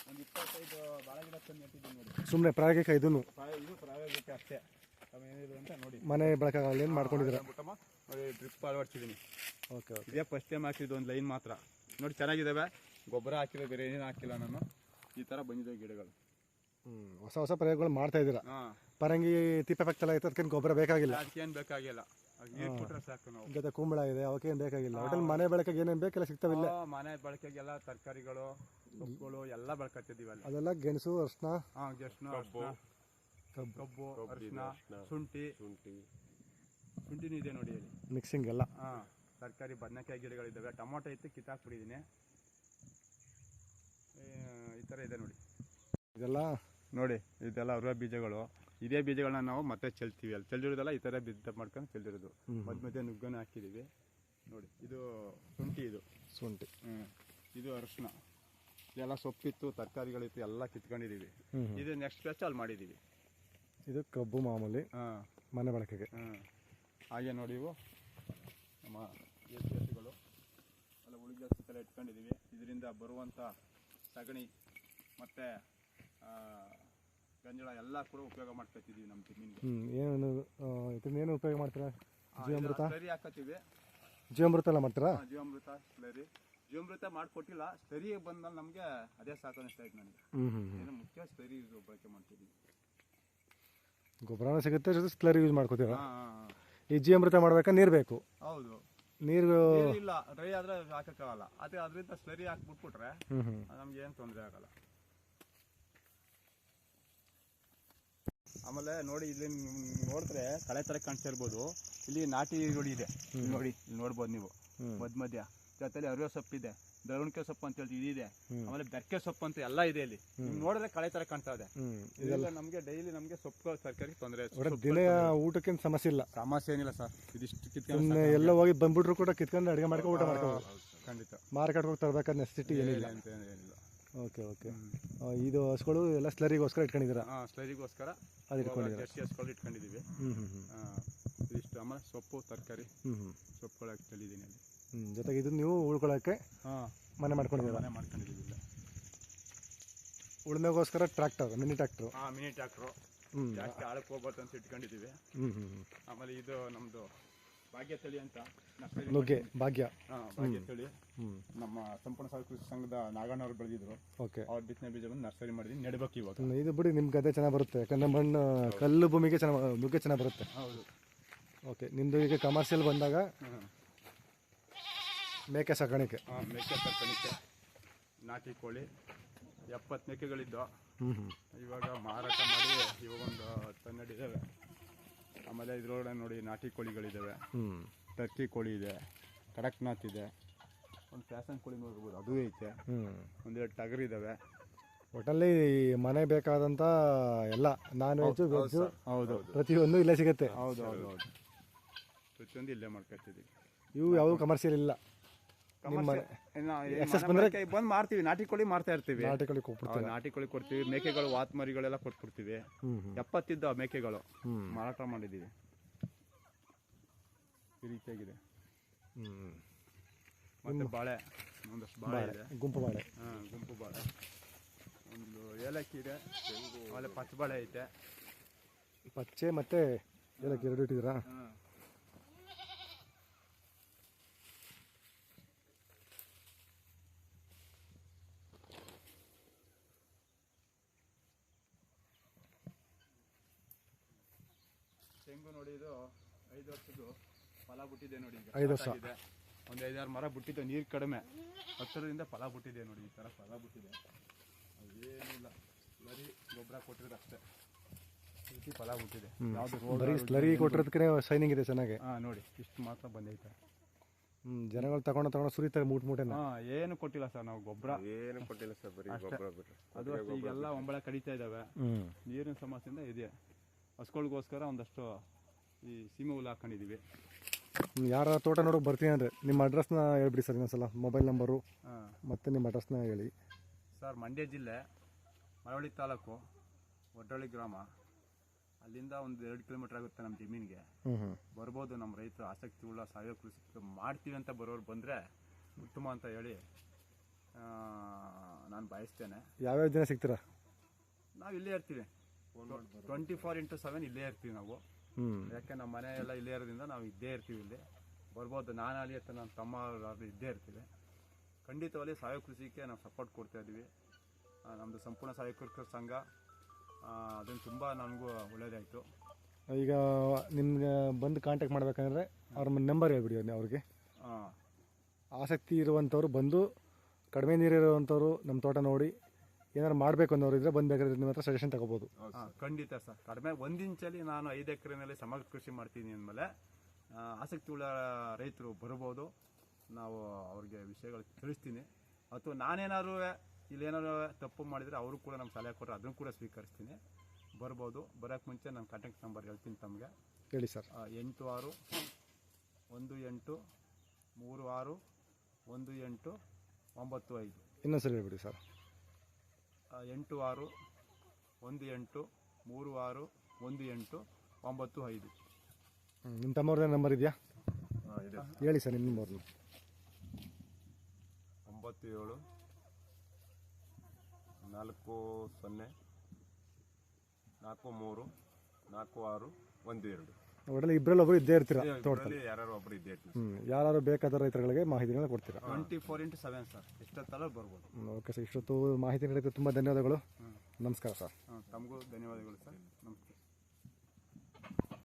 ಒಂದು ಇಪ್ಪತ್ತೈದು ಬಾಳೆ ಗಿಡ ತಂದು ನೆಟ್ಟಿದ್ದೀನಿ ನೋಡಿ. ಸುಮ್ಮನೆ ಪ್ರಾಯೋಗಿಕ ಇದನ್ನು ಪ್ರಾಯ ಇದು ಪ್ರಾಯೋಗಿಕ ಅಷ್ಟೇ. ಏನಿದೆ ಅಂತ ನೋಡಿ. ಮನೆ ಬಳಕೆಗಾಗಲಿ ಏನು ಮಾಡ್ಕೊಂಡಿದ್ದೀರಾ? ಬಿಟ್ಟಮ್ಮ ನೋಡಿ ಡ್ರಿಪ್ ಅಳವಡಿಸಿದ್ದೀನಿ. Okay okay. ಇದೇ ಫಸ್ಟ್ ಟೈಮ್ ಹಾಕಿದ್ದು ಒಂದು ಲೈನ್ ಮಾತ್ರ. ನೋಡಿ ಚೆನ್ನಾಗಿದ್ದಾವೆ ಗೊಬ್ಬರ ಹಾಕಿಲ್ಲ ಬೇರೆ ಏನೇನು ಹಾಕಿಲ್ಲ ನಾನು. ಈ ಥರ ಬಂದಿದ್ದಾವೆ ಗಿಡಗಳು. ಹ್ಞೂ ಹೊಸ ಹೊಸ ಪ್ರಯೋಗಗಳು ಮಾಡ್ತಾ ಇದ್ದೀರಾ? ಹಾಂ. ಪರಂಗಿ ತಿಪ್ಪೆ ಐತೆ ಅದಕ್ಕೇನು ಗೊಬ್ಬರ ಬೇಕಾಗಿಲ್ಲ? ಅದಕ್ಕೇನು ಬೇಕಾಗಿಲ್ಲ. ನೀರು ಸಾಕು ನಾವು. ಕುಂಬಳ ಇದೆ ಅವಕ್ಕೇನು ಬೇಕಾಗಿಲ್ಲ. ಒಟ್ಟಲ್ಲಿ ಮನೆ ಬಳಕೆಗೆ ಏನೇನು ಬೇಕೆಲ್ಲ ಸಿಗ್ತಾವಿಲ್ಲ ಆ, ಮನೆ ಬಳಕೆಗೆಲ್ಲ ತರಕಾರಿಗಳು ಸೊಪ್ಪುಗಳು ಎಲ್ಲ ಬಳಕತ್ತಿದ್ದೀವಿ ಅಲ್ಲಿ. ಅದೆಲ್ಲ ಗೆಣಸು ಅರ್ಶಿನ ಹಾಂ ಗೆಸ್ಟ್ನ ಕಬ್ಬು. ಕಬ್ಬು. ಅರಿಶಿನ ಶುಂಠಿ. ಶುಂಠಿನೂ ಇದೆ ನೋಡಿ ಅಲ್ಲಿ. ಮಿಕ್ಸಿಂಗ್ ಎಲ್ಲ. ಹಾಂ ತರಕಾರಿ ಬದನೆಕಾಯಿ ಗಿಡಗಳಿದ್ದಾವೆ. ಟೊಮೊಟೊ ಇತ್ತು ಕಿತ್ತಾಕ್ಬಿಟ್ಟಿದ್ದೀನಿ. ಈ ಥರ ಇದೆ ನೋಡಿ. ಇದೆಲ್ಲ? ನೋಡಿ ಇದೆಲ್ಲ ಅವರ ಬೀಜಗಳು. ಇದೇ ಬೀಜಗಳನ್ನ ನಾವು ಮತ್ತೆ ಚೆಲ್ತೀವಿ. ಅಲ್ಲಿ ಚೆಲ್ದಿರೋದಲ್ಲ ಈ ಥರ ಬಿದ್ದ ಮಾಡ್ಕೊಂಡು ಚೆಲ್ದಿರೋದು. ಮಧ್ಯ ಮಧ್ಯ ನುಗ್ಗನ್ನು ಹಾಕಿದ್ದೀವಿ. ನೋಡಿ ಇದು ಶುಂಠಿ ಇದು. ಶುಂಠಿ. ಹ್ಮ್. ಇದು ಅರಿಶಿನ. ಇದೆಲ್ಲ ಸೊಪ್ಪಿತ್ತು ತರಕಾರಿಗಳಿತ್ತು ಎಲ್ಲ ಕಿತ್ಕೊಂಡಿದ್ದೀವಿ. ಇದು ನೆಕ್ಸ್ಟ್ ಬ್ಯಾಚ್ ಅಲ್ಲಿ ಮಾಡಿದ್ದೀವಿ. ಇದು ಕಬ್ಬು ಮಾಮೂಲಿ ಹಾಂ. ಮನೆ ಬಳಕೆಗೆ. ಹಾಂ ಹಾಗೆ ನೋಡಿ ಇವು. ನಮ್ಮ ಎಸ್ ಎಸ್ಗಳು ಎಲ್ಲ ಉಳಿದ ಎಲ್ಲ ಇಟ್ಕೊಂಡಿದ್ದೀವಿ. ಇದರಿಂದ ಬರುವಂಥ ಸಗಣಿ ಮತ್ತು ಗಂಜಳ ಎಲ್ಲ ಕೂಡ ಉಪಯೋಗ ಮಾಡ್ಕೊತಿದ್ದೀವಿ ನಮ್ಮ ಹ್ಞೂ ಏನು ಇದನ್ನ ಏನು ಉಪಯೋಗ ಮಾಡ್ತೀರಾ? ಜೀವಾಮೃತ? ಸ್ಲರಿ ಹಾಕತ್ತೀವಿ ಜೀವಾಮೃತ ಎಲ್ಲ ಮಾಡ್ತೀರಾ? ಜೀವಾಮೃತ ಸ್ಲರಿ. ಜೀವಾಮೃತ ಮಾಡಿಕೊಟ್ಟಿಲ್ಲ ಸ್ಲರಿ ಬಂದಲ್ಲಿ ನಮಗೆ ಅದೇ ಸಾಕು ಅನಿಸ್ತಾ ಇತ್ತು ನನಗೆ. ಹ್ಞೂ ಹ್ಞೂ ಹ್ಞೂ ಏನು ಮುಖ್ಯ ಸ್ಲರಿ ಇದು ಬಳಕೆ ಮಾಡ್ತಿದ್ದೀವಿ ಗೊಬ್ಬರನೂ ಸಿಗುತ್ತೆ ಜೊತೆ ಸ್ಲರಿ ಯೂಸ್ ಮಾಡ್ಕೋತೀರಾ? ಹಾಂ ಈ ಜೀವಾಮೃತ ಮಾಡ್ಬೇಕಾದ್ರೆ ನೀರು ಬೇಕು? ಹೌದು. ನೀರು ನೀರು ಇಲ್ಲ ಡ್ರೈ ಆದರೆ ಹಾಕಕ್ಕಾಗಲ್ಲ ಅದೇ ಅದರಿಂದ ಸ್ಲರಿ ಹಾಕ್ಬಿಟ್ಬಿಟ್ರೆ ಹ್ಞೂ ಹ್ಞೂ ನಮ್ಗೆ ಏನು ತೊಂದರೆ ಆಗಲ್ಲ. ಆಮೇಲೆ ನೋಡಿ ಇಲ್ಲಿ ನೋಡಿದ್ರೆ ಕಳೆ ತರ ಕಾಣಿಸ್ತಾ ಇರ್ಬೋದು ಇಲ್ಲಿ ನಾಟಿ ಈರುಳ್ಳಿ ಇದೆ. ಇಲ್ಲಿ ನೋಡಿ ಇಲ್ಲಿ ನೋಡ್ಬೋದು ನೀವು. ಮಧ್ಯ ಮಧ್ಯ. ಜೊತೆಲಿ ಅರಿವೆ ಸೊಪ್ಪಿದೆ ದಳವಣಿಕೆ ಸೊಪ್ಪು ಅಂತ ಹೇಳಿ ಇದಿದೆ. ಆಮೇಲೆ ಬೆಕ್ಕೆ ಸೊಪ್ಪು ಅಂತ ಎಲ್ಲ ಇದೆ ಇಲ್ಲಿ. ನೋಡಿದ್ರೆ ಕಳೆ ತರ ಕಾಣ್ತಾ ಇದೆ. ಇದೆಲ್ಲ ನಮಗೆ ಡೈಲಿ ನಮಗೆ ಸೊಪ್ಪು ತರಕಾರಿ ತೊಂದರೆ. ದಿನ ಊಟಕ್ಕೆ ಸಮಸ್ಯೆ ಇಲ್ಲ. ಸಮಸ್ಯೆ ಏನಿಲ್ಲ ಸರ್. ಇದಿಷ್ಟು ಕಿತ್ಕೊಂಡು ಎಲ್ಲ ಹೋಗಿ ಬಂದ್ಬಿಟ್ರು ಕೂಡ ಕಿತ್ಕೊಂಡು ಅಡುಗೆ ಮಾಡ್ಕೊಂಡು ಊಟ ಮಾಡ್ಕೊಂಡು ಖಂಡಿತ. ಮಾರ್ಕೆಟ್ ಹೋಗಿ ತರಬೇಕಾದ ನೆಸಿಟಿ ಏನಿಲ್ಲ. ಅಂತ ಏನಿಲ್ಲ. Okay okay. ಇದು ಹಸುಗಳು ಎಲ್ಲ ಸ್ಲರಿಗೋಸ್ಕರ ಇಟ್ಕೊಂಡಿದ್ದೀರಾ? ಹಾಂ ಸ್ಲರಿಗೋಸ್ಕರ. ಅದು ಇಟ್ಕೊಂಡಿದ್ದೀರಾ? ಜರ್ಸಿ ಹಸುಗಳು ಇಟ್ಕೊಂಡಿದ್ದೀವಿ. ಹ್ಞೂ ಹ್ಞೂ ಹ್ಞೂ ಆ, ಇದಿಷ್ಟು ಆಮೇಲೆ ಸೊಪ್ಪು ತರಕಾರಿ ಹ್ಞೂ ಹ್ಞೂ ಸೊಪ್ಪುಗಳು ಚೆಲ್ಲಿದ್ದೀನಿ ಅಲ್ಲಿ. ಹ್ಞೂ ಜೊತೆಗೆ ಇದನ್ನು ನೀವು ಉಳ್ಕೊಳ್ಳೋಕ್ಕೆ ಹಾಂ. ಮನೆ ಮಾಡ್ಕೊಂಡಿದ್ದೀರಾ? ಮನೆ ಮಾಡ್ಕೊಂಡಿದ್ದೀವಿ ಉಳುಮೆಗೋಸ್ಕರ ಟ್ರ್ಯಾಕ್ಟರ್ ಮಿನಿ ಟ್ರ್ಯಾಕ್ಟ್ರು. ಹಾಂ ಮಿನಿ ಟ್ರ್ಯಾಕ್ಟ್ರು. ಹ್ಞೂ ಜಾಸ್ತಿ ಆಳಕ್ಕೆ ಹೋಗ್ಬಾರ್ದು ಅಂತ ಇಟ್ಕೊಂಡಿದ್ದೀವಿ. ಹ್ಞೂ ಹ್ಞೂ ಆಮೇಲೆ ಇದು ನಮ್ಮದು ಭಾಗ್ಯ ತಳಿ ಅಂತ ನರ್ಸರಿ ನುಗ್ಗೆ ಭಾಗ್ಯ. ಹಾಂ ಭಾಗ್ಯ ತಳಿ ನಮ್ಮ ಸಂಪೂರ್ಣ ಕೃಷಿ ಸಂಘದ ನಾಗಣ್ಣವ್ರು ಬೆಳೆದಿದ್ರು. ಓಕೆ. ಅವ್ರ ಬಿತ್ತನೆ ಬೀಜ ಬಂದು ನರ್ಸರಿ ಮಾಡಿದೀನಿ ನೆಡ್ಬೇಕು ಇವಾಗ. ಇದು ಬಿಡಿ ನಿಮ್ಮ ಗದ್ದೆ ಚೆನ್ನಾಗಿ ಬರುತ್ತೆ. ಯಾಕಂದ್ರೆ ಮಣ್ಣು ಕಲ್ಲು ಭೂಮಿಗೆ ಚೆನ್ನಾಗಿ ನುಗ್ಗೆ ಚೆನ್ನಾಗಿ ಬರುತ್ತೆ. ಹೌದು. ಓಕೆ ನಿಮ್ಮದು ಈಗ ಕಮರ್ಷಿಯಲ್ ಬಂದಾಗ ಮೇಕೆ ಸಾಕಾಣಿಕೆ. ಹಾಂ ಮೇಕೆ ಸಾಕಾಣಿಕೆ. ನಾಟಿ ಕೋಳಿ ಎಪ್ಪತ್ತು ಮೇಕೆಗಳಿದ್ದು ಹ್ಞೂ ಹ್ಞೂ ಇವಾಗ ಮಾರಾಟ ಮಾಡಿ ಇವಾಗ ಒಂದು ಹತ್ತು ಹನ್ನೆರಡು ಆಮೇಲೆ ಇದ್ರೊಳಗಡೆ ನೋಡಿ ನಾಟಿ ಕೋಳಿಗಳಿದ್ದಾವೆ ಟರ್ಕಿ ಕೋಳಿ ಇದೆ ಕಡಕ್ನಾಥ್ ಇದೆ. ಒಂದು ಫ್ಯಾಷನ್ ಕೋಳಿ ನೋಡ್ಬೋದು ಅದು ಐತೆ. ಒಂದೆರಡು ಟಗರ್ ಇದ್ದಾವೆ ಒಟ್ಟಲ್ಲಿ ಮನೆ ಬೇಕಾದಂಥ ಎಲ್ಲ ನಾನ್ ವೆಜ್ ವೆಜ್ ಹೌದು. ಪ್ರತಿಯೊಂದು ಇಲ್ಲೇ ಸಿಗುತ್ತೆ. ಹೌದು ಹೌದು ಹೌದು. ಪ್ರತಿಯೊಂದು ಇಲ್ಲೇ ಮಾಡ್ಕೊತಿದ್ದೀವಿ ಇವು ಯಾವ ಕಮರ್ಷಿಯಲ್ ಇಲ್ಲ. Excess ಬಂದ್ರೆ- ಬಂದು ಮಾರ್ತೀವಿ ನಾಟಿ ಕೋಳಿ ಮಾರ್ತಾ ಇರ್ತೀವಿ. ನಾಟಿ ಕೋಳಿ ಕೊಡ್ತೀವಿ ನಾಟಿ ಕೋಳಿ ಕೊಡ್ತೀವಿ ಮೇಕೆಗಳು ವಾತ್ ಮರಿಗಳೆಲ್ಲ ಕೊಟ್ಬಿಡ್ತೀವಿ ಎಪ್ಪತ್ತಿದ್ದ ಮೇಕೆಗಳು. ಮಾರಾಟ ಮಾಡಿದ್ದೀವಿ. ಈ ರೀತಿಯಾಗಿದೆ. ಮತ್ತೆ ಬಾಳೆ ಒಂದಷ್ಟು ಬಾಳೆ ಇದೆ. ಗುಂಪು ಬಾಳೆ. ಹಾಂ ಗುಂಪು ಬಾಳೆ. ಒಂದು ಏಲಕ್ಕಿ ಇದೆ ಆಮೇಲೆ ಪಚ್ಚ ಬಾಳೆ ಐತೆ. ಪಚ್ಚೆ ಮತ್ತೆ ಏಲಕ್ಕಿ ಎರಡು ಇಟ್ಟಿದ್ದೀರಾ ಹಾಂ ತೆಂಗು ನೋಡಿ ಇದು ಐದು ವರ್ಷದ್ದು ಫಲ ಬಿಟ್ಟಿದೆ ನೋಡಿ ಈಗ. ಐದು ವರ್ಷ. ಒಂದು ಐದಾರು ಮರ ಬಿಟ್ಟಿದ್ದು ನೀರು ಕಡಿಮೆ. ಹತ್ತರಿಂದ ಫಲ ಬಿಟ್ಟಿದೆ ನೋಡಿ ಈ ಥರ ಫಲ ಬಿಟ್ಟಿದೆ. ಅದೇನಿಲ್ಲ ಬರೀ ಗೊಬ್ಬರ ಕೊಟ್ಟಿರೋದು ಅಷ್ಟೇ. ರೀತಿ ಫಲ ಬಿಟ್ಟಿದೆ. ಯಾವುದು ಬರೀ ಸ್ಲರಿ ಕೊಟ್ಟಿರೋದಕ್ಕೆ ಶೈನಿಂಗ್ ಇದೆ ಚೆನ್ನಾಗಿ. ಹಾಂ ನೋಡಿ ಇಷ್ಟು ಮಾತ್ರ ಬಂದೈತೆ. ಹ್ಞೂ ಜನಗಳು ತಗೊಂಡು ತಗೊಂಡು ಸುರಿತಾರೆ ಮೂಟ್ ಮೂಟೆ ಹಾಂ ಏನು ಕೊಟ್ಟಿಲ್ಲ ಸರ್ ನಾವು ಗೊಬ್ಬರ. ಏನು ಕೊಟ್ಟಿಲ್ಲ ಸರ್ ಬರೀ ಗೊಬ್ಬರ ಬಿಟ್ರೆ. ಅದು ಅಷ್ಟೇ ಈಗೆಲ್ಲ ಒಂಬಳ ಕಡಿತಾ ಇದ್ದಾವೆ ನೀರಿನ ಸಮಸ್ಯೆಯಿಂದ ಇದೆ. ಹಸ್ಗಳಿಗೋಸ್ಕರ ಒಂದಷ್ಟು ಈ ಸೀಮೆ ಹುಲ್ಲು ಹಾಕೊಂಡಿದ್ದೀವಿ. ಯಾರ ತೋಟ ನೋಡೋಕೆ ಬರ್ತೀನಿ ಅಂದರೆ ನಿಮ್ಮ ಅಡ್ರೆಸ್ನ ಹೇಳ್ಬಿಡಿ ಸರ್ ಇನ್ನೊಂದ್ಸಲ ಮೊಬೈಲ್ ನಂಬರು ಹಾಂ. ಮತ್ತು ನಿಮ್ಮ ಅಡ್ರೆಸ್ನ ಹೇಳಿ. ಸರ್ ಮಂಡ್ಯ ಜಿಲ್ಲೆ ಮರವಳ್ಳಿ ತಾಲೂಕು ಒಡ್ರಳ್ಳಿ ಗ್ರಾಮ. ಅಲ್ಲಿಂದ ಒಂದು ಎರಡು ಕಿಲೋಮೀಟರ್ ಆಗುತ್ತೆ ನಮ್ಮ ಜಮೀನಿಗೆ. ಹ್ಞೂ ಹ್ಞೂ ಬರ್ಬೋದು ನಮ್ಮ ರೈತರು ಆಸಕ್ತಿ ಉಳ್ಳ ಸಾವಯವ ಕೃಷಿ ಮಾಡ್ತೀವಿ ಅಂತ ಬರೋರು ಬಂದರೆ ಉತ್ತಮ ಅಂತ ಹೇಳಿ ನಾನು ಬಯಸ್ತೇನೆ. ಯಾವ್ಯಾವ ದಿನ ಸಿಗ್ತೀರಾ? ನಾವು ಇಲ್ಲೇ ಇರ್ತೀವಿ. ಟ್ವೆಂಟಿ ಫೋರ್ ಇಂಟು ಸೆವೆನ್ ಇಲ್ಲೇ ಇರ್ತೀವಿ ನಾವು. ಯಾಕೆ ನಮ್ಮ ಮನೆ ಎಲ್ಲ ಇಲ್ಲೇ ಇರೋದ್ರಿಂದ ನಾವು ಇದ್ದೇ ಇರ್ತೀವಿ ಇಲ್ಲಿ. ಬರ್ಬೋದು ನಾನಾಗಲಿ ಅಥವಾ ನನ್ನ ತಮ್ಮ ಅವ್ರಾಗ್ಲಿ ಇದ್ದೇ ಇರ್ತೀವಿ. ಖಂಡಿತವಾಗಿ ಸಾವಯವ ಕೃಷಿಗೆ ನಾವು ಸಪೋರ್ಟ್ ಕೊಡ್ತಾ ಇದ್ದೀವಿ. ನಮ್ಮದು ಸಂಪೂರ್ಣ ಸಾವಯವ ಕೃಷಿ ಸಂಘ ಅದನ್ನು ತುಂಬ ನನಗೂ ಒಳ್ಳೆಯದಾಯಿತು ಈಗ ನಿಮ್ಗೆ ಬಂದು ಕಾಂಟ್ಯಾಕ್ಟ್ ಮಾಡ್ಬೇಕಂದ್ರೆ ಅವ್ರ ನಂಬರ್ ಹೇಳ್ಬಿಡಿ ಅವ್ರಿಗೆ- ಅವ್ರಿಗೆ ಆಸಕ್ತಿ ಇರುವಂಥವ್ರು ಬಂದು ಕಡಿಮೆ ನೀರಿರುವಂಥವ್ರು ನಮ್ಮ ತೋಟ ನೋಡಿ ಏನಾರು ಮಾಡಬೇಕು ಅನ್ನೋರು ಇದ್ರೆ ಬಂದು ಬೇಕಾದ್ರೆ ನಿಮ್ಮ ಹತ್ರ ಸಜೆಷನ್ ತಗೋಬೋದು. ಹಾಂ ಖಂಡಿತ ಸರ್. ಕಡಿಮೆ ಒಂದಿಂಚಲ್ಲಿ ನಾನು ಐದು ಎಕರೆನಲ್ಲಿ ಸಮಗ್ರ ಕೃಷಿ ಮಾಡ್ತೀನಿ ಅಂದಮೇಲೆ ಆಸಕ್ತಿ ಉಳ್ಳ ರೈತರು ಬರ್ಬೋದು. ನಾವು ಅವ್ರಿಗೆ ವಿಷಯಗಳು ತಿಳಿಸ್ತೀನಿ. ಅಥವಾ ನಾನೇನಾದ್ರು ಇಲ್ಲೇನಾದ್ರು ತಪ್ಪು ಮಾಡಿದರೆ ಅವರು ಕೂಡ ನಮ್ಮ ಸಲಹೆ ಕೊಟ್ಟರೆ ಅದನ್ನು ಕೂಡ ಸ್ವೀಕರಿಸ್ತೀನಿ. ಬರ್ಬೋದು. ಬರೋಕ್ಕೆ ಮುಂಚೆ ನನ್ನ ಕಾಂಟ್ಯಾಕ್ಟ್ ನಂಬರ್ ಹೇಳ್ತೀನಿ ತಮಗೆ. ಹೇಳಿ ಸರ್. ಎಂಟು ಆರು ಒಂದು ಎಂಟು ಮೂರು ಆರು ಒಂದು ಎಂಟು ಒಂಬತ್ತು ಐದು. ಇನ್ನೊಂದ್ಸರಿ ಹೇಳ್ಬಿಡಿ ಸರ್. ಎಂಟು ಆರು ಒಂದು ಎಂಟು ಮೂರು ಆರು ಒಂದು ಎಂಟು ಒಂಬತ್ತು ಐದು. ನಿಮ್ಮ ತಮ್ಮವ್ರದ್ದು ನಂಬರ್ ಇದೆಯಾ? ಹೇಳಿ ಸರ್ ನಿಮ್ಮ ನಂಬರ್ ಒಂಬತ್ತು ಏಳು ನಾಲ್ಕು ಸೊನ್ನೆ ನಾಲ್ಕು ಮೂರು ನಾಲ್ಕು ಆರು ಒಂದು ಎರಡು. ಒಟ್ಟಲ್ಲಿ ಇಬ್ಬರಲ್ಲಿ ಒಬ್ಬರು ಇದ್ದೇ ಇರ್ತೀರಾ ತೋಟದಲ್ಲಿ. ಯಾರು ಒಬ್ರು ಇದ್ದೇ ಇರ್ತೀವಿ ಹ್ಞೂ ಯಾರು ಬೇಕಾದ ರೈತರುಗಳಿಗೆ ಮಾಹಿತಿಗಳನ್ನ ಕೊಡ್ತೀರಾ. Twenty four into seven sir. ಇಷ್ಟೊತ್ತಲ್ಲ ಬರ್ಬೋದು. ಓಕೆ ಸರ್ ಇಷ್ಟೊತ್ತು ಮಾಹಿತಿ ನೀಡಿದ್ದಕ್ಕೆ ತುಂಬ ಧನ್ಯವಾದಗಳು. ನಮಸ್ಕಾರ ಸರ್. ತಮಗೂ ಧನ್ಯವಾದಗಳು ಸರ್. ನಮಸ್ಕಾರ